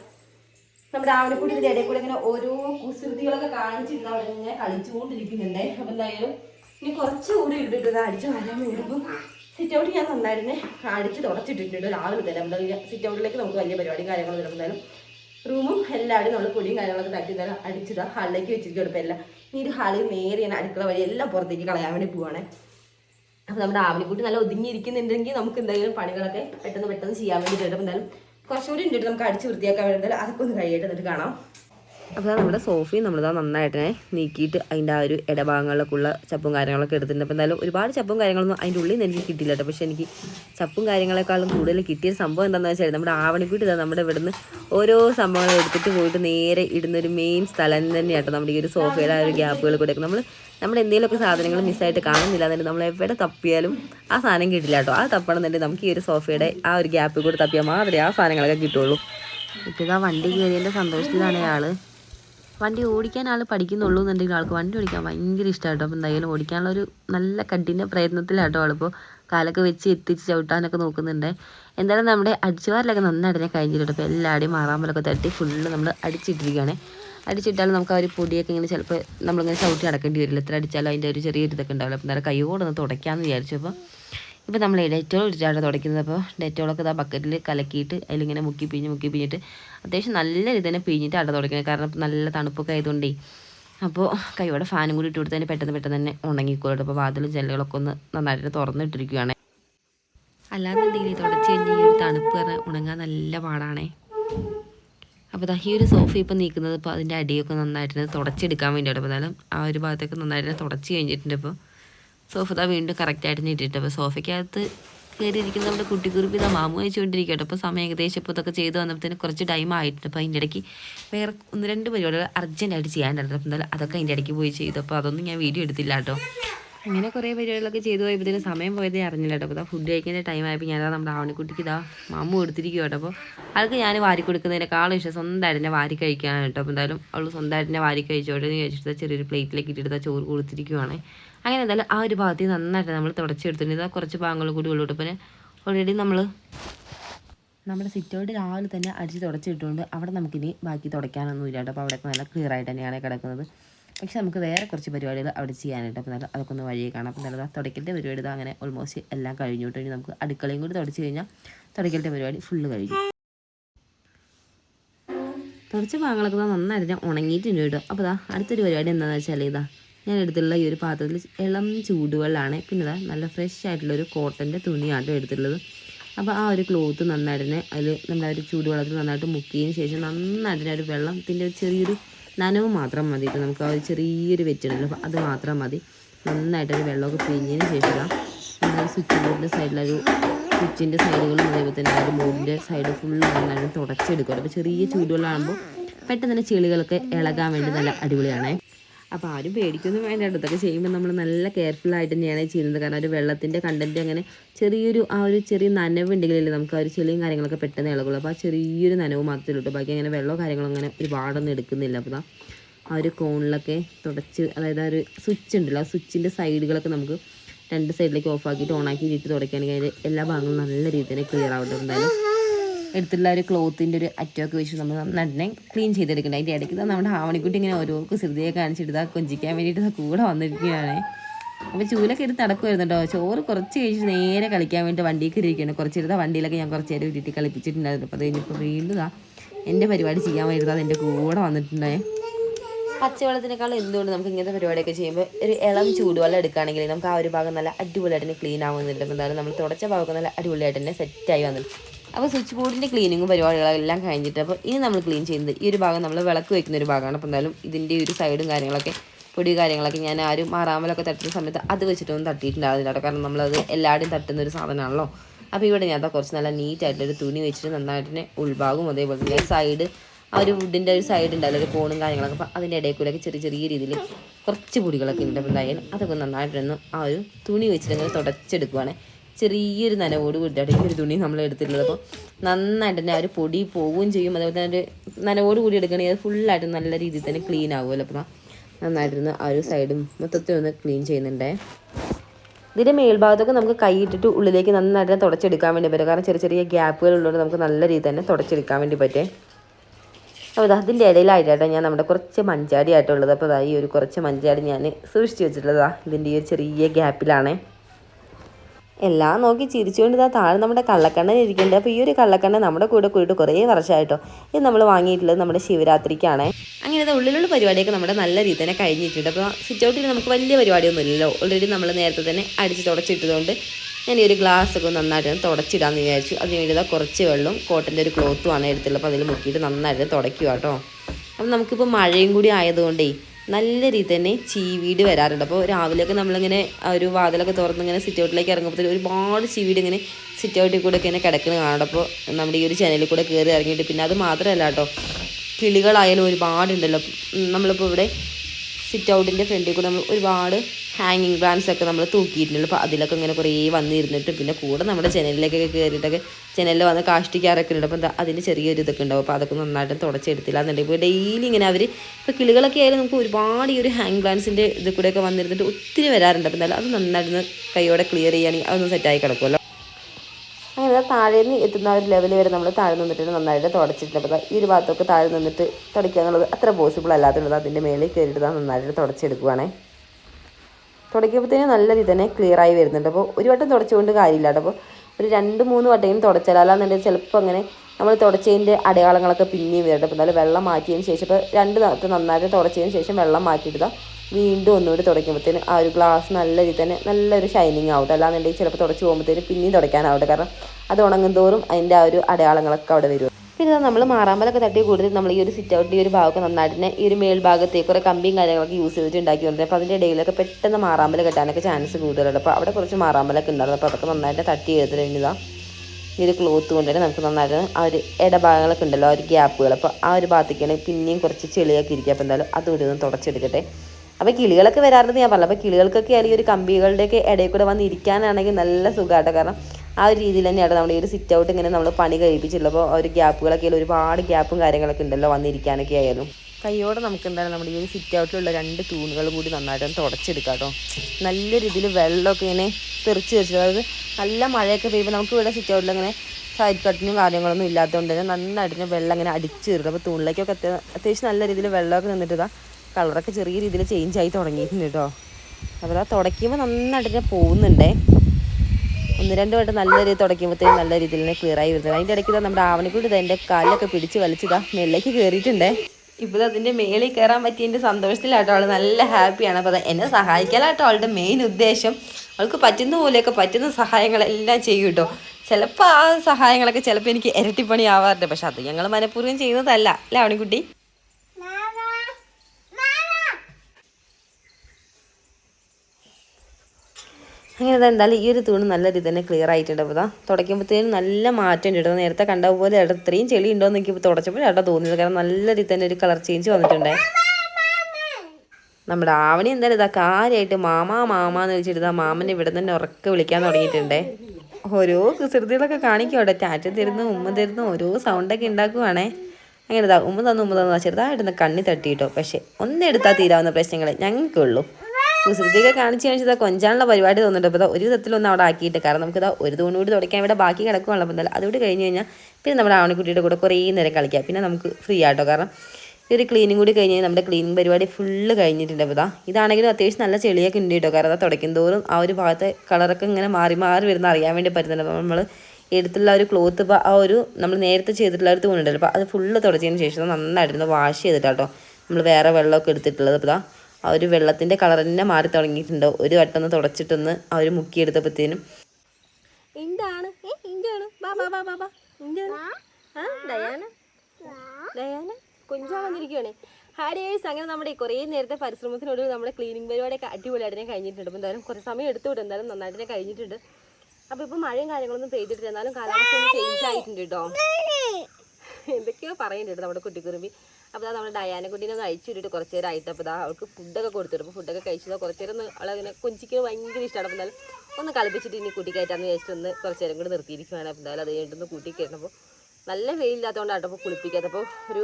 നമ്മുടെ ആവണക്കൂടി കൂടി ഇടയിൽ കൂടെ ഇങ്ങനെ ഓരോ കുസൃതികളൊക്കെ കാണിച്ചിട്ട് അവിടെ ഇങ്ങനെ കളിച്ചുകൊണ്ടിരിക്കുന്നുണ്ടേ. അപ്പൊ എന്തായാലും ഇനി കുറച്ചുകൂടി ഇട്ടിട്ട് അടിച്ചു വരാൻ വേണ്ടിയപ്പോൾ സിറ്റ് ഔട്ട് ഞാൻ നന്നായിരുന്നെ. അടിച്ച് തുടച്ചിട്ടിട്ടുണ്ട്. രാവിലെ തന്നെ നമ്മുടെ സിറ്റ് ഔട്ടിലേക്ക് നമുക്ക് വലിയ പരിപാടിയും കാര്യങ്ങളും വരുമ്പോഴും റൂമും എല്ലാവരും നമ്മൾ പൊടിയും കാര്യങ്ങളൊക്കെ തട്ടി തരാം അടിച്ചതാ ഹാളിലേക്ക് വെച്ചിരിക്കും എല്ലാം. ഈ ഒരു ഹാളിൽ നേരെ ഞാൻ അടുക്കള വഴി എല്ലാം പുറത്തേക്ക് കളയാൻ വേണ്ടി പോവാണേ. അപ്പോൾ നമ്മുടെ ആവണിക്കുട്ടി നല്ല ഒതുങ്ങിയിരിക്കുന്നുണ്ടെങ്കിൽ നമുക്ക് എന്തെങ്കിലും പണികളൊക്കെ പെട്ടെന്ന് പെട്ടെന്ന് ചെയ്യാൻ വേണ്ടിയിട്ട് എന്തായാലും കുറച്ചുകൂടി ഉണ്ട് നമുക്ക് അടിച്ച് വൃത്തിയാക്കാൻ വേണ്ടി അതൊക്കെ ഒന്ന് കഴിയട്ടെ എന്നിട്ട് കാണാം. അപ്പോൾ നമ്മുടെ സോഫയും നമ്മളിതാ നന്നായിട്ട് തന്നെ നീക്കിയിട്ട് അതിന്റെ ആ ഒരു ഇടഭാഗങ്ങളിലൊക്കെ ഉള്ള ചപ്പും കാര്യങ്ങളൊക്കെ എടുത്തിട്ടുണ്ട്. അപ്പോൾ എന്തായാലും ഒരുപാട് ചപ്പും കാര്യങ്ങളൊന്നും അതിന്റെ ഉള്ളിൽ നിന്ന് എനിക്ക് കിട്ടിയില്ല കേട്ടോ. പക്ഷേ എനിക്ക് ചപ്പും കാര്യങ്ങളെക്കാളും കൂടുതൽ കിട്ടിയ സംഭവം എന്താണെന്ന് വെച്ചാൽ നമ്മുടെ ആവണിക്കൂട്ടി ഇതാ നമ്മുടെ ഇവിടുന്ന് ഓരോ സംഭവങ്ങൾ എടുത്തിട്ട് പോയിട്ട് നേരെ ഇടുന്ന ഒരു മെയിൻ സ്ഥലം തന്നെയാട്ടോ നമ്മുടെ ഈ ഒരു സോഫയുടെ ആ ഒരു ഗ്യാപ്പുകൾ കൂടെയൊക്കെ. നമ്മൾ നമ്മൾ എന്തെങ്കിലുമൊക്കെ സാധനങ്ങൾ മിസ്സായിട്ട് കാണുന്നില്ല. എന്നുണ്ടെങ്കിൽ നമ്മൾ എവിടെ തപ്പിയാലും ആ സാധനം കിട്ടില്ല കേട്ടോ. ആ തപ്പണമെന്നുണ്ടെങ്കിൽ നമുക്ക് ഈ ഒരു സോഫയുടെ ആ ഒരു ഗ്യാപ്പിൽ കൂടെ തപ്പിയാൽ മാത്രമേ ആ സാധനങ്ങളൊക്കെ കിട്ടുള്ളൂ. ആ വണ്ടി കയറിയതിന്റെ സന്തോഷത്തിലാണ് ആൾ വണ്ടി ഓടിക്കാൻ ആൾ പഠിക്കുന്നുള്ളൂ എന്നുണ്ടെങ്കിൽ ആൾക്ക് വണ്ടി ഓടിക്കാൻ ഭയങ്കര ഇഷ്ടമാട്ടോ അപ്പോൾ എന്തായാലും ഓടിക്കാനുള്ള ഒരു നല്ല കഠിന പ്രയത്നത്തിലാട്ടോ ആളിപ്പോൾ കാലൊക്കെ വെച്ച് എത്തിച്ച് ചവിട്ടാനൊക്കെ നോക്കുന്നുണ്ട്. എന്തായാലും നമ്മുടെ അടിച്ചുവാറിലൊക്കെ നന്നായിട്ട് തന്നെ കഴിഞ്ഞിട്ടുണ്ട്. അപ്പോൾ എല്ലാവരുടെയും മാറാമ്പലൊക്കെ തട്ടി ഫുള്ള് നമ്മൾ അടിച്ചിട്ടിരിക്കുകയാണ്. അടിച്ചിട്ടാൽ നമുക്ക് ആ ഒരു പൊടിയൊക്കെ ഇങ്ങനെ ചിലപ്പോൾ നമ്മളിങ്ങനെ ചവിട്ടി അടക്കേണ്ടി വരില്ല. എത്ര അടിച്ചാലും അതിന്റെ ഒരു ചെറിയൊരു ഇതൊക്കെ ഉണ്ടാവില്ല. അപ്പം നേരെ കൈയോടെ ഒന്ന് തുടയ്ക്കാമെന്ന് വിചാരിച്ചു. അപ്പോൾ ഇപ്പോൾ നമ്മൾ ഡെറ്റോൾ ഇട്ടിട്ടാണ് തുടയ്ക്കുന്നത്. അപ്പോൾ ഡെറ്റോളൊക്കെ ഇതാ ബക്കറ്റിൽ കലക്കിയിട്ട് അതിലിങ്ങനെ മുക്കി പിഴിഞ്ഞ് മുക്കി പിഴിഞ്ഞിട്ട് അത്യാവശ്യം നല്ല രീതി തന്നെ പിഴിഞ്ഞിട്ടാണ് തുടയ്ക്കുന്നത്. കാരണം നല്ല തണുപ്പൊക്കെ ആയതുകൊണ്ടേ അപ്പോൾ കൈയോടെ ഫാനും കൂടി ഇട്ട് കൊടുത്ത് തന്നെ പെട്ടെന്ന് പെട്ടെന്ന് തന്നെ ഉണങ്ങിക്കോളും. അപ്പോൾ വാതിലും ജനലുകളൊക്കെ ഒന്ന് നന്നായിട്ട് തുറന്നിട്ടിരിക്കുകയാണ് അല്ലാന്നുണ്ടെങ്കിൽ തുടച്ച് കഴിഞ്ഞാൽ ഈ ഒരു തണുപ്പ് പറഞ്ഞാൽ ഉണങ്ങാൻ നല്ല പാടാണേ. അപ്പോൾ ദാ ഈ ഒരു സോഫ ഇപ്പോൾ നീക്കുന്നത് ഇപ്പോൾ അതിന്റെ അടിയൊക്കെ നന്നായിട്ട് തുടച്ചെടുക്കാൻ വേണ്ടിയിട്ട് അപ്പോൾ എന്നാലും ആ ഒരു ഭാഗത്തൊക്കെ നന്നായിട്ട് തുടച്ച് കഴിഞ്ഞിട്ടുണ്ട് ഇപ്പോൾ സോഫ ദാ വീണ്ടും കറക്റ്റായിട്ട് നീട്ടിയിട്ട് അപ്പോൾ സോഫയ്ക്കകത്ത് കയറിയിരിക്കുന്ന നമ്മുടെ കുട്ടിക്കുറിപ്പ് ഇതാ മാമു കഴിച്ചുകൊണ്ടിരിക്കട്ടെ അപ്പോൾ സമയം ഏകദേശം ഇപ്പോൾ ഇതൊക്കെ ചെയ്ത് വന്നപ്പോഴത്തേന് കുറച്ച് ടൈം ആയിട്ടുണ്ട്. അപ്പോൾ അതിന്റെ ഇടയ്ക്ക് വേറെ ഒന്ന് രണ്ട് പരിപാടികൾ അർജന്റായിട്ട് ചെയ്യാനുണ്ടായിരുന്നു. അപ്പോൾ എന്തായാലും അതൊക്കെ അതിന്റെ ഇടയ്ക്ക് പോയി ചെയ്തു. അപ്പോൾ അതൊന്നും ഞാൻ വീഡിയോ എടുത്തില്ല കേട്ടോ. അങ്ങനെ കുറേ പരിപാടികളൊക്കെ ചെയ്തു ഇതിന് സമയം പോയതേ അറിഞ്ഞില്ല കേട്ടോ. അപ്പോൾ ഫുഡ് കഴിക്കുന്ന ടൈം ആയപ്പോൾ ഞാൻ നമ്മുടെ ആവണിക്കുട്ടിക്ക് ഇതാ മാമു കൊടുത്തിരിക്കും കേട്ടോ. അപ്പോൾ അവൾക്ക് ഞാൻ വാരി കൊടുക്കുന്നതിനേക്കാളും ഇഷ്ടം സ്വന്തമായിട്ട് തന്നെ വാരി കഴിക്കാനാണ് കേട്ടോ. അപ്പോൾ എന്തായാലും അവൾ സ്വന്തമായിട്ട് തന്നെ വാരി കഴിച്ചോട്ടെ എന്ന് ചോദിച്ചിട്ട് ചെറിയൊരു പ്ലേറ്റിലേക്ക് ഇട്ടിട്ട് ചോറ് കൊടുത്തിരിക്കുവാണ്. അങ്ങനെ എന്തായാലും ആ ഒരു ഭാഗത്ത് നന്നായിട്ട് നമ്മൾ തുടച്ചെടുത്തിട്ടുണ്ട്. ഇതാ കുറച്ച് ഭാഗങ്ങൾ കൂടി ഉള്ളൂ പിന്നെ ഓൾറെഡി നമ്മൾ നമ്മുടെ സിറ്റൗട്ട് രാവിലെ തന്നെ അടിച്ച് തുടച്ചിട്ടുകൊണ്ട് അവിടെ നമുക്കിനി ബാക്കി തുടയ്ക്കാനൊന്നും ഇല്ല കേട്ടോ. അപ്പോൾ അവിടെയൊക്കെ നല്ല ക്ലിയർ ആയിട്ട് തന്നെയാണ് കിടക്കുന്നത്. പക്ഷെ നമുക്ക് വേറെ കുറച്ച് പരിപാടികൾ അവിടെ ചെയ്യാനായിട്ട് അപ്പോൾ നല്ല അതൊക്കെ ഒന്ന് വഴിയെ കാണാം. നല്ല തുടക്കലിന്റെ പരിപാടി അങ്ങനെ ഓൾമോസ്റ്റ് എല്ലാം കഴിഞ്ഞു കേട്ടോ ഇനി നമുക്ക് അടുക്കളയും കൂടി തുടച്ച് കഴിഞ്ഞാൽ തുടക്കലിന്റെ പരിപാടി ഫുള്ള് കഴിഞ്ഞു. തുടച്ച ഭാഗങ്ങളൊക്കെ നന്നായിട്ട് ഞാൻ ഉണങ്ങിയിട്ടുണ്ട് കേട്ടോ അപ്പോൾ ഇതാ അടുത്തൊരു പരിപാടി എന്താണെന്ന് വെച്ചാൽ ഇതാ ഞാൻ എടുത്തുള്ള ഈ ഒരു പാത്രത്തിൽ ഇളം ചൂടുവെള്ളമാണ്. പിന്നെ ഇതാ നല്ല ഫ്രഷ് ആയിട്ടുള്ള ആയിട്ടുള്ളൊരു കോട്ടന്റെ തുണിയാണ് എടുത്തിട്ടുള്ളത്. അപ്പോൾ ആ ഒരു ക്ലോത്ത് നന്നായിട്ട് തന്നെ അതിൽ നമ്മുടെ ഒരു ചൂടുവെള്ളത്തിൽ നന്നായിട്ട് മുക്കിയതിന് ശേഷം നന്നായിട്ട് ഒരു വെള്ളത്തിന്റെ ഒരു ചെറിയൊരു നനവ് മാത്രം മതി. ഇപ്പോൾ നമുക്ക് ഒരു ചെറിയൊരു വെറ്റുണ്ടല്ലോ അപ്പോൾ അത് മാത്രം മതി. നന്നായിട്ടൊരു വെള്ളമൊക്കെ പിഴിഞ്ഞതിന് ശേഷം നമ്മൾ സ്വിച്ച് ബോർഡിന്റെ സൈഡിലൊരു സ്വിച്ചിന്റെ സൈഡുകളും അതേപോലെ തന്നെ ഒരു ബോർഡിന്റെ സൈഡ് ഫുള്ള് നന്നായിട്ട് തുടച്ചെടുക്കുമല്ലോ അപ്പോൾ ചെറിയ ചൂടുവെള്ളമാകുമ്പോൾ പെട്ടെന്ന് തന്നെ ചെളികളൊക്കെ ഇളകാൻ വേണ്ടി നല്ല അടിപൊളിയാണേ. അപ്പോൾ ആരും പേടിക്കൊന്നും വേണ്ട കേട്ടോ. ഇതൊക്കെ ചെയ്യുമ്പോൾ നമ്മൾ നല്ല കെയർഫുൾ ആയിട്ട് തന്നെയാണ് ചെയ്യുന്നത്. കാരണം ഒരു വെള്ളത്തിന്റെ കണ്ടന്റ് അങ്ങനെ ചെറിയൊരു ആ ഒരു ചെറിയ നനവുണ്ടെങ്കിലല്ലേ നമുക്ക് ആ ഒരു ചെളിയും കാര്യങ്ങളൊക്കെ പെട്ടെന്ന് ഇളകുള്ളൂ. അപ്പോൾ ആ ചെറിയൊരു നനവ് മാത്രമേ ഉള്ളൂ ബാക്കി അങ്ങനെ വെള്ളമോ കാര്യങ്ങളോ അങ്ങനെ ഒരുപാടൊന്നും എടുക്കുന്നില്ല. അപ്പോൾ ആ ഒരു കോണിലൊക്കെ തുടച്ച് അതായത് ആ ഒരു സ്വിച്ച് ഉണ്ടല്ലോ. ആ സ്വിച്ചിന്റെ സൈഡുകളൊക്കെ നമുക്ക് രണ്ട് സൈഡിലേക്ക് ഓഫാക്കിയിട്ട് ഇട്ട് തുടയ്ക്കുകയാണെങ്കിൽ അതിന്റെ എല്ലാ ഭാഗങ്ങളും നല്ല രീതിയിൽ ക്ലിയർ ആവട്ടെ എന്തായാലും എടുത്തുള്ള ഒരു ക്ലോത്തിന്റെ ഒരു അറ്റമൊക്കെ വെച്ച് നമ്മൾ നന്നായിട്ട് ക്ലീൻ ചെയ്തെടുക്കണം അതിന്റെ ഇടയ്ക്ക് നമ്മുടെ ആവണിക്കുട്ടി ഇങ്ങനെ ഓരോ ശ്രദ്ധയെ കാണിച്ചിട്ട് കൊഞ്ചിക്കാൻ വേണ്ടിയിട്ട് കൂടെ വന്നിരിക്കുകയാണ്. അപ്പോൾ ചൂലൊക്കെ എടുത്ത് നടക്കുമായിരുന്നു കേട്ടോ ചോറ് കുറച്ച് കഴിച്ച് നേരെ കളിക്കാൻ വേണ്ടി വണ്ടിയിൽ കയറിയിരിക്കുകയാണ്. കുറച്ച് ഇരുതാ വണ്ടിയിലൊക്കെ ഞാൻ കുറച്ച് നേരം ഉരുട്ടി കളിപ്പിച്ചിട്ടുണ്ടായിരുന്നു. അപ്പോൾ അത് കഴിഞ്ഞപ്പോൾ വീണ്ടും എന്റെ പരിപാടി ചെയ്യാൻ വരുന്നത് അത് എന്റെ കൂടെ വന്നിട്ടുണ്ടായേ പച്ചവെള്ളത്തിനേക്കാൾ എന്തുകൊണ്ട് നമുക്ക് ഇങ്ങനത്തെ പരിപാടിയൊക്കെ ചെയ്യുമ്പോൾ ഒരു ഇളം ചൂടുവെള്ളം എടുക്കുകയാണെങ്കിൽ നമുക്ക് ആ ഒരു ഭാഗം നല്ല അടിപൊളിയായിട്ട് ക്ലീൻ ആവുന്നുണ്ട്. എന്തായാലും നമ്മൾ തുടച്ച ഭാഗമൊക്കെ നല്ല അടിപൊളിയായിട്ട് തന്നെ സെറ്റായി വന്നിട്ട് അപ്പോൾ സ്വിച്ച് ബോർഡിന്റെ ക്ലീനിങ്ങും പരിപാടികളെല്ലാം കഴിഞ്ഞിട്ട് അപ്പോൾ ഇനി നമ്മൾ ക്ലീൻ ചെയ്യുന്നത് ഈ ഒരു ഭാഗം നമ്മൾ വിളക്ക് വെക്കുന്ന ഒരു ഭാഗമാണ്. അപ്പോൾ എന്തായാലും ഇതിന്റെ ഒരു സൈഡും കാര്യങ്ങളൊക്കെ പൊടി കാര്യങ്ങളൊക്കെ ഞാൻ ആരും മാറാമലൊക്കെ തട്ടുന്ന സമയത്ത് അത് വെച്ചിട്ടൊന്നും തട്ടിയിട്ടുണ്ടായിരുന്നില്ല കാരണം നമ്മളത് എല്ലാവരും തട്ടുന്ന ഒരു സാധനമാണല്ലോ. അപ്പോൾ ഇവിടെ ഞാൻ കുറച്ച് നല്ല നീറ്റായിട്ടൊരു തുണി വെച്ചിട്ട് നന്നായിട്ട് ഉൾഭാഗവും അതേപോലെ തന്നെ സൈഡ് ആ ഒരു വുഡിന്റെ ഒരു സൈഡ് ഉണ്ടല്ലോ ഒരു കോണും കാര്യങ്ങളൊക്കെ. അപ്പോൾ അതിന്റെ ഇടയ്ക്കൂലൊക്കെ ചെറിയ ചെറിയ രീതിയിൽ കുറച്ച് പൊടികളൊക്കെ ഉണ്ട് എന്തായാലും അതൊക്കെ നന്നായിട്ടൊന്ന് ആ ഒരു തുണി വെച്ചിട്ട് അങ്ങനെ ചെറിയൊരു നനവോട് കൂടിയിട്ടാണ് ഈ ഒരു തുണി നമ്മൾ എടുത്തിട്ടുള്ളത്. അപ്പോൾ നന്നായിട്ട് തന്നെ ആ ഒരു പൊടി പോവുകയും ചെയ്യും. അതുപോലെ തന്നെ ഒരു നനവോട് കൂടി എടുക്കുകയാണെങ്കിൽ അത് ഫുള്ളായിട്ട് നല്ല രീതിയിൽ തന്നെ ക്ലീൻ ആവുമല്ലോ. അപ്പോൾ നന്നായിട്ടിരുന്ന് ആ ഒരു സൈഡും മൊത്തത്തിൽ ഒന്ന് ക്ലീൻ ചെയ്യുന്നുണ്ടേ. ഇതിന്റെ മേൽഭാഗത്തൊക്കെ നമുക്ക് കൈയിട്ടിട്ട് ഉള്ളിലേക്ക് നന്നായിട്ട് തുടച്ചെടുക്കാൻ വേണ്ടി പറ്റും. കാരണം ചെറിയ ചെറിയ ഗ്യാപ്പുകൾ ഉള്ളതുകൊണ്ട് നമുക്ക് നല്ല രീതിയിൽ തന്നെ തുടച്ചെടുക്കാൻ വേണ്ടി പറ്റേ. അപ്പോൾ അതിന്റെ ഇടയിലായിട്ടാണ് ഞാൻ നമ്മുടെ കുറച്ച് മഞ്ചാടി ആയിട്ടുള്ളത് അപ്പോൾ ഇതാ ഈ ഒരു കുറച്ച് മഞ്ചാടി ഞാൻ സൂക്ഷിച്ച് വെച്ചിട്ടുള്ളതാണ് ഇതിന്റെ ഈ ചെറിയ ഗ്യാപ്പിലാണേ. എല്ലാം നോക്കി ചിരിച്ചുകൊണ്ട് ഇതാ താഴെ നമ്മുടെ കള്ളക്കണ്ണൻ ഇരിക്കുന്നുണ്ട്. അപ്പോൾ ഈ ഒരു കള്ളക്കണ്ണൻ നമ്മുടെ കൂടെ കൂടിയിട്ട് കുറേ വർഷമായിട്ടോ. ഇത് നമ്മൾ വാങ്ങിയിട്ടുള്ളത് നമ്മുടെ ശിവരാത്രിക്കാണ്. അങ്ങനെ അത് ഉള്ളിലുള്ള പരിപാടിയൊക്കെ നമ്മുടെ നല്ല രീതിയിൽ തന്നെ കഴിഞ്ഞിട്ടുണ്ട്. അപ്പോൾ സിറ്റ് ഔട്ടിൽ നമുക്ക് വലിയ പരിപാടിയൊന്നും ഇല്ലല്ലോ. ഓൾറെഡി നമ്മൾ നേരത്തെ തന്നെ അടിച്ച് തുടച്ചിട്ടതുകൊണ്ട് ഞാൻ ഈ ഒരു ഗ്ലാസ് ഒക്കെ നന്നായിട്ട് തുടച്ചിടാമെന്ന് വിചാരിച്ചു. അതിന് വേണ്ടി ഇതാ കുറച്ച് വെള്ളം കോട്ടന്റെ ഒരു ക്ലോത്തുമാണ് എടുത്തുള്ളത് അപ്പോൾ അതിൽ മുക്കിയിട്ട് നന്നായിട്ട് തുടയ്ക്കുക കേട്ടോ അപ്പം നമുക്കിപ്പോൾ മഴയും കൂടി ആയതുകൊണ്ടേ നല്ല രീതി തന്നെ ചീവീട് വരാറുണ്ട്. അപ്പോൾ രാവിലെയൊക്കെ നമ്മളിങ്ങനെ ഒരു വാതിലൊക്കെ തുറന്ന് ഇങ്ങനെ സിറ്റ് ഔട്ടിലേക്ക് ഇറങ്ങുമ്പോൾ ഒരുപാട് ചീവീട് ഇങ്ങനെ സിറ്റ് ഔട്ടിൽ കൂടെ ഒക്കെ ഇങ്ങനെ കിടക്കുന്നത് കാണാം അപ്പോൾ നമ്മുടെ ഈ ഒരു ചാനലിൽ കൂടെ കയറി ഇറങ്ങിയിട്ട് പിന്നെ അത് മാത്രമല്ല കേട്ടോ കിളികളായാലും ഒരുപാടുണ്ടല്ലോ. നമ്മളിപ്പോൾ ഇവിടെ സിറ്റ് ഔട്ടിന്റെ ഫ്രണ്ടിൽ കൂടെ നമ്മൾ ഒരുപാട് ഹാങ്ങിങ് പ്ലാന്റ്സ് ഒക്കെ നമ്മൾ തൂക്കിയിട്ടുണ്ട്. അപ്പോൾ അതിലൊക്കെ ഇങ്ങനെ കുറേ വന്നിരുന്നിട്ട് പിന്നെ കൂടെ നമ്മുടെ ജനലിലേക്കൊക്കെ കയറിയിട്ടൊക്കെ ജനലിൽ വന്ന് കാഷ്ടിക്കാറൊക്കെ ഉണ്ട്. അപ്പോൾ അതിന് ചെറിയൊരു ഇതൊക്കെ ഉണ്ടാവും. അപ്പോൾ അതൊക്കെ നന്നായിട്ട് തുടച്ചെടുത്തില്ല എന്നുണ്ടെങ്കിൽ ഇപ്പോൾ ഡെയിലി ഇങ്ങനെ അവർ ഇപ്പോൾ കിളികളൊക്കെ ആയാലും നമുക്ക് ഒരുപാട് ഈ ഒരു ഹാങ് പ്ലാന്റ്സിന്റെ ഇത് കൂടെയൊക്കെ വന്നിരുന്നിട്ട് ഒത്തിരി വരാറുണ്ട്. അപ്പോൾ എന്തായാലും അത് നന്നായിട്ട് കൈയോടെ ക്ലിയർ ചെയ്യുകയാണെങ്കിൽ അതൊന്ന് സെറ്റായി കിടക്കുമല്ലോ അങ്ങനെ താഴെ നിന്ന് എത്തുന്ന ഒരു ലെവൽ വരെ നമ്മൾ താഴെ നിന്നിട്ട് നന്നായിട്ട് തുടച്ചിട്ടുണ്ട് അപ്പോൾ ഈ ഒരു ഭാഗത്തൊക്കെ താഴെ നിന്നിട്ട് തുടയ്ക്കുക എന്നുള്ളത് അത്ര പോസിബിൾ അല്ലാത്തുള്ളത് അതിന്റെ മേളിൽ കയറിയിട്ട് നന്നായിട്ട് തുടച്ചെടുക്കുവാണേ. തുടയ്ക്കുമ്പോഴത്തേനും നല്ല രീതി തന്നെ ക്ലിയർ ആയി വരുന്നുണ്ട്. അപ്പോൾ ഒരു വട്ടം തുടച്ചുകൊണ്ട് കാര്യമില്ല അപ്പോൾ ഒരു രണ്ട് മൂന്ന് വട്ടമെങ്കിലും തുടച്ചാൽ അല്ലാന്നുണ്ടെങ്കിൽ ചിലപ്പോൾ അങ്ങനെ നമ്മൾ തുടച്ചതിന്റെ അടയാളങ്ങളൊക്കെ പിന്നെയും വരുന്നുണ്ട് അപ്പോൾ നല്ല വെള്ളം മാറ്റിയതിന് ശേഷം ഇപ്പോൾ രണ്ട് നേരത്തെ നന്നായിട്ട് തുടച്ചതിന് ശേഷം വെള്ളം മാറ്റിയിട്ടാൽ വീണ്ടും ഒന്നുകൂടി തുടയ്ക്കുമ്പോഴത്തേന് ആ ഒരു ഗ്ലാസ് നല്ല രീതി തന്നെ നല്ലൊരു ഷൈനിങ് ആവട്ടെ അല്ലാന്നുണ്ടെങ്കിൽ ചിലപ്പോൾ തുടച്ച് പോകുമ്പോഴത്തേന് പിന്നെയും തുടയ്ക്കാനാവട്ടെ കാരണം അത് ഉണങ്ങും തോറും അതിന്റെ ആ ഒരു അടയാളങ്ങളൊക്കെ അവിടെ വരും. പിന്നെ നമ്മൾ മാറാമ്പലൊക്കെ തട്ടി കൂടുതൽ നമ്മൾ ഈ ഒരു സിറ്റ് ഔട്ടിന്റെ ഒരു ഭാഗമൊക്കെ നന്നായിട്ട് ഈ ഒരു മേൽഭാഗത്തേക്ക് കുറേ കമ്പിയും കാര്യങ്ങളൊക്കെ യൂസ് ചെയ്തിട്ട് ഉണ്ടാക്കി വന്നത് അപ്പോൾ അതിന്റെ ഇടയിലൊക്കെ പെട്ടെന്ന് മാറാമ്പല കെട്ടാനൊക്കെ ചാൻസ് കൂടുതലുണ്ട്. അപ്പോൾ അവിടെ കുറച്ച് മാറാമ്പലൊക്കെ ഉണ്ടായിരുന്നു. അപ്പോൾ അതൊക്കെ നന്നായിട്ട് തട്ടി എടുത്തിട്ടുണ്ടാ ഈ ഒരു ക്ലോത്ത് കൊണ്ട് തന്നെ നമുക്ക് നന്നായിട്ട് ആ ഒരു ഇടഭാഗങ്ങളൊക്കെ ഉണ്ടല്ലോ ആ ഒരു ഗ്യാപ്പുകൾ. അപ്പോൾ ആ ഒരു ഭാഗത്തേക്കാണ് പിന്നെയും കുറച്ച് ചെളിയൊക്കെ ഇരിക്കുക. അപ്പോൾ എന്തായാലും അതും ഇവിടെ നിന്ന് തുടച്ചെടുക്കട്ടെ. അപ്പോൾ കിളികളൊക്കെ വരാറുണ്ട് ഞാൻ പറഞ്ഞു അപ്പോൾ കിളികൾക്കൊക്കെ ആയാലും ഈ ഒരു കമ്പികളുടെയൊക്കെ ഇടയിൽ കൂടെ വന്ന് ഇരിക്കാനാണെങ്കിൽ നല്ല സുഖമായിട്ട് കാരണം ആ ഒരു രീതിയിൽ തന്നെയാണ് നമ്മുടെ ഈ ഒരു സിറ്റ് ഔട്ട് ഇങ്ങനെ നമ്മൾ പണി കഴിപ്പിച്ചിട്ടുള്ളത്. അപ്പോൾ ഒരു ഗ്യാപ്പുകളൊക്കെ ഒരുപാട് ഗ്യാപ്പും കാര്യങ്ങളൊക്കെ ഉണ്ടല്ലോ വന്നിരിക്കാനൊക്കെ ആയാലും. കൈയോടെ നമുക്ക് എന്താണ് നമ്മുടെ ഈ ഒരു സിറ്റ് ഔട്ടിലുള്ള രണ്ട് തൂണുകൾ കൂടി നന്നായിട്ട് തുടച്ചെടുക്കാം കേട്ടോ. നല്ല രീതിയിൽ വെള്ളമൊക്കെ ഇങ്ങനെ തെറിച്ച് തെറിച്ച് അതായത് നല്ല മഴയൊക്കെ പെയ്യുമ്പോൾ നമുക്ക് ഇവിടെ സിറ്റ് ഔട്ടിൽ ഇങ്ങനെ സൈഡ് കട്ടിനും കാര്യങ്ങളൊന്നും ഇല്ലാത്തതുകൊണ്ട് തന്നെ നന്നായിട്ട് വെള്ളം ഇങ്ങനെ അടിച്ച് തീർക്കും അപ്പോൾ തൂണിലേക്കൊക്കെ അത്യ- അത്യാവശ്യം നല്ല രീതിയിൽ വെള്ളമൊക്കെ നിന്നിട്ട് കളറൊക്കെ ചെറിയ രീതിയിൽ ചേഞ്ച് ആയി തുടങ്ങിയിട്ടുണ്ട് കേട്ടോ. അപ്പോൾ ആ തുടയ്ക്കുമ്പോൾ നന്നായിട്ട് പോകുന്നുണ്ടേ. ഒന്ന് രണ്ട് വട്ടം നല്ല രീതിയിൽ തുടയ്ക്കുമ്പോഴത്തേക്കും നല്ല രീതിയിൽ തന്നെ ക്ലിയർ ആയി വരുന്നത് അതിന്റെ ഇടയ്ക്ക് നമ്മുടെ ആവണിക്കൂടി ഇതെന്റെ കാലിലൊക്കെ പിടിച്ച് വലിച്ചതാ മേളിലേക്ക് കയറിയിട്ടുണ്ടേ ഇപ്പോൾ അതിന്റെ മേളിൽ കയറാൻ പറ്റിയതിന്റെ സന്തോഷത്തിലാട്ടോ അവൾ നല്ല ഹാപ്പിയാണ് അപ്പോൾ അത് എന്നെ സഹായിക്കാനാട്ടോ അവളുടെ മെയിൻ ഉദ്ദേശം. അവൾക്ക് പറ്റുന്ന പോലെയൊക്കെ പറ്റുന്ന സഹായങ്ങളെല്ലാം ചെയ്യും കേട്ടോ ചിലപ്പോൾ ആ സഹായങ്ങളൊക്കെ ചിലപ്പോൾ എനിക്ക് ഇരട്ടിപ്പണി ആവാറുണ്ട് പക്ഷെ അത് ഞങ്ങൾ മനഃപൂർവം ചെയ്യുന്നതല്ല. അല്ലേ അവണിക്കുട്ടി അങ്ങനെ എന്തായാലും ഈ ഒരു തൂണ് നല്ല രീതി തന്നെ ക്ലിയർ ആയിട്ടുണ്ട് അപ്പോൾ തുടയ്ക്കുമ്പോഴത്തേനും നല്ല മാറ്റം ഉണ്ട് നേരത്തെ കണ്ട പോലെ അവിടെ ഇത്രയും ചെളി ഉണ്ടോ എന്ന് എനിക്ക് തുടച്ചപ്പോൾ അവിടെ തോന്നിയത്. കാരണം നല്ല രീതി തന്നെ ഒരു കളർ ചേഞ്ച് വന്നിട്ടുണ്ട്. നമ്മുടെ ആവണി എന്തായാലും ഇതാ കാര്യമായിട്ട് മാമാ മാമാ എന്ന് വെച്ചിട്ട് ഇതാ മാമനെ ഇവിടെ തന്നെ ഉറക്കെ വിളിക്കാൻ തുടങ്ങിയിട്ടുണ്ട്. ഓരോ കുസൃതികളൊക്കെ കാണിക്കും അവിടെ. ടാറ്റ തരുന്നു ഉമ്മ തരുന്നു ഓരോ സൗണ്ടൊക്കെ ഉണ്ടാക്കുവാണേ. അങ്ങനെ ഇതാ ഉമ്മ തന്നു ഉമ്മ തന്നു. ചെറുതായിട്ടൊന്ന് കണ്ണി തട്ടിയിട്ടോ. പക്ഷെ ഒന്നെടുത്താൽ തീരാവുന്ന പ്രശ്നങ്ങളെ ഞങ്ങൾക്കുള്ളൂ. കുസൃതിയൊക്കെ കാണിച്ച് കാണിച്ചത് കൊഞ്ചാനുള്ള പരിപാടി തോന്നിട്ട് അപ്പോൾ ഒരു വിധത്തിലൊന്നും അവിടെ ആക്കിയിട്ട് കാരണം നമുക്കിതാ ഒരു തൂണ് കൂടി തുടയ്ക്കാൻ ഇവിടെ ബാക്കി കിടക്കുവാണല്ലോ. അപ്പോൾ എന്തായാലും അതുകൂടി കഴിഞ്ഞ് കഴിഞ്ഞാൽ പിന്നെ നമ്മുടെ ആവണിക്കുട്ടിയുടെ കൂടെ കുറേ നേരം കളിക്കാം. പിന്നെ നമുക്ക് ഫ്രീ ആട്ടോ. കാരണം ഈ ഒരു ക്ലീനിങ് കൂടി കഴിഞ്ഞ് നമ്മുടെ ക്ലീനിങ് പരിപാടി ഫുള്ള് കഴിഞ്ഞിട്ടുണ്ട്. അപ്പോൾ ഇതാ ഇതാണെങ്കിലും അത്യാവശ്യം നല്ല ചെളിയൊക്കെ ഉണ്ട് കേട്ടോ. കാരണം തുടയ്ക്കും തോറും ആ ഒരു ഭാഗത്തെ കളറൊക്കെ ഇങ്ങനെ മാറി മാറി വരുന്ന അറിയാൻ വേണ്ടി പറ്റുന്നുണ്ട്. അപ്പോൾ നമ്മൾ എടുത്തുള്ള ഒരു ക്ലോത്ത് ഇപ്പോൾ ആ ഒരു നമ്മൾ നേരത്തെ ചെയ്തിട്ടുള്ള ഒരു തുണിയുണ്ടല്ലോ. അപ്പോൾ അത് ഫുള്ള് തുടച്ചതിന് ശേഷം നന്നായിട്ടിരുന്ന് വാഷ് ചെയ്തിട്ടാട്ടോ നമ്മൾ വേറെ വെള്ളമൊക്കെ എടുത്തിട്ടുള്ളത്. അപ്പോൾ ഇതാ ആ ഒരു വെള്ളത്തിന്റെ കളർ തന്നെ മാറി തുടങ്ങിയിട്ടുണ്ട്. ഒരു വട്ടം ഒന്ന് തുടച്ചിട്ടൊന്ന് ആ ഒരു മുക്കിയെടുത്തപ്പോഴത്തേനും എന്താണ് എന്താണ് ബാ ബാ ബാ ബാ ബാ എന്താണ് ആ ഡയാന. ഡയാന. കുഞ്ചാ വന്നിരിക്കുകയാണേ ഹാരിയേഴ്സ് അങ്ങനെ നമ്മുടെ കുറേ നേരത്തെ പരിശ്രമത്തിനൊടുവിൽ നമ്മുടെ ക്ലീനിങ് പരിപാടിയൊക്കെ അടിപൊളിയായിട്ട് തന്നെ കഴിഞ്ഞിട്ടുണ്ട്. എന്തായാലും കുറേ സമയം എടുത്തുവിട്ട് എന്തായാലും നന്നായിട്ട് തന്നെ കഴിഞ്ഞിട്ടുണ്ട്. അപ്പോൾ ഇപ്പോൾ മഴയും കാര്യങ്ങളൊന്നും പെയ്തിട്ടില്ല. എന്നാലും കാലാവസ്ഥ ചേഞ്ച് ആയിട്ടുണ്ട് കേട്ടോ. എന്തൊക്കെയോ പറയുന്നുണ്ട് നമ്മുടെ കുട്ടിക്കുറുമ്പി. അപ്പോൾ അതാ നമ്മൾ ഡയാന കുട്ടീനെ ഒന്ന് അയച്ചു വിട്ടിട്ട് കുറച്ച് നേരം ആയിട്ട് അപ്പോൾ അവൾക്ക് ഫുഡൊക്കെ കൊടുത്തിട്ട് അപ്പോൾ ഫുഡൊക്കെ കഴിച്ചത് കുറച്ച് നേരം ഒന്ന് അവളങ്ങനെ കൊഞ്ചിക്ക് ഭയങ്കര ഇഷ്ടമാണ് അപ്പോൾ എന്നാലും ഒന്ന് കളിപ്പിച്ചിട്ട് ഇനി കൂട്ടി കയറ്റാന്ന് വിചാരിച്ചിട്ട് ഒന്ന് കുറച്ച് നേരം കൂടി നിർത്തിയിരിക്കുകയാണ് അപ്പോൾ എന്തായാലും അത് കഴിഞ്ഞിട്ടൊന്ന് കൂട്ടി കയറ്റപ്പോൾ നല്ല വെയിലില്ലാത്തതുകൊണ്ടാണ് അപ്പോൾ കുളിപ്പിക്കാത്തപ്പോൾ ഒരു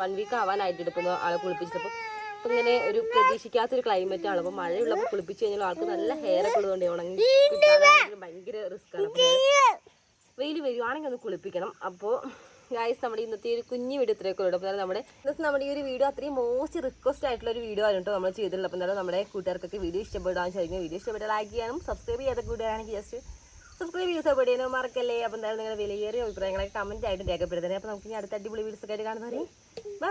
വൺ വീക്ക് ആവാനായിട്ട് എടുക്കുന്നു ആളെ കുളിപ്പിച്ചപ്പോൾ അപ്പോൾ ഇങ്ങനെ ഒരു പ്രതീക്ഷിക്കാത്തൊരു ക്ലൈമറ്റ് ആണ്. അപ്പോൾ മഴയുള്ളപ്പോൾ കുളിപ്പിച്ച് കഴിഞ്ഞാൽ ആൾക്ക് നല്ല ഹെയർ ഒക്കെ ഉള്ളതുകൊണ്ട് ഉണങ്ങി ഭയങ്കര റിസ്ക് ആണ്. അപ്പോൾ വെയിൽ വരുവാണെങ്കിൽ ഒന്ന് കുളിപ്പിക്കണം. അപ്പോൾ ഗായ്സ് നമ്മുടെ ഇന്നത്തെ ഒരു കുഞ്ഞു വീഡിയോ ഇത്രയൊക്കെ ഉള്ളൂ. അപ്പോൾ നമ്മുടെ ഇന്നത്തെ നമ്മുടെ ഈ ഒരു വീഡിയോ അത്രയും മോസ്റ്റ് റിക്വസ്റ്റ് ആയിട്ടുള്ള ഒരു വീഡിയോ ആണ് നമ്മൾ ചെയ്തിട്ടുള്ളത്. അപ്പോൾ എന്തായാലും നമ്മുടെ കൂട്ടുകാർക്കൊക്കെ വീഡിയോ ഇഷ്ടപ്പെടാൻ ചോദിക്കുന്നത് വീഡിയോ ഇഷ്ടപ്പെട്ടാൽ ലൈക്ക് ചെയ്യാനും സബ്സ്ക്രൈബ് ചെയ്യാത്ത കൂട്ടുകാരാണെങ്കിൽ ജസ്റ്റ് സബ്സ്ക്രൈബ് ചെയ്ത് സപ്പോർട്ട് മറക്കല്ലേ. അപ്പോൾ എന്തായാലും നിങ്ങളുടെ വിലയേറിയ അഭിപ്രായങ്ങളൊക്കെ കമന്റ് ആയിട്ട് രേഖപ്പെടുത്തണേ. അപ്പോൾ നമുക്ക് ഇനി അടുത്ത അടിപൊളി വീഡിയോസ് ഒക്കെ ആയിട്ട് കാണുന്നവരെ. ബൈ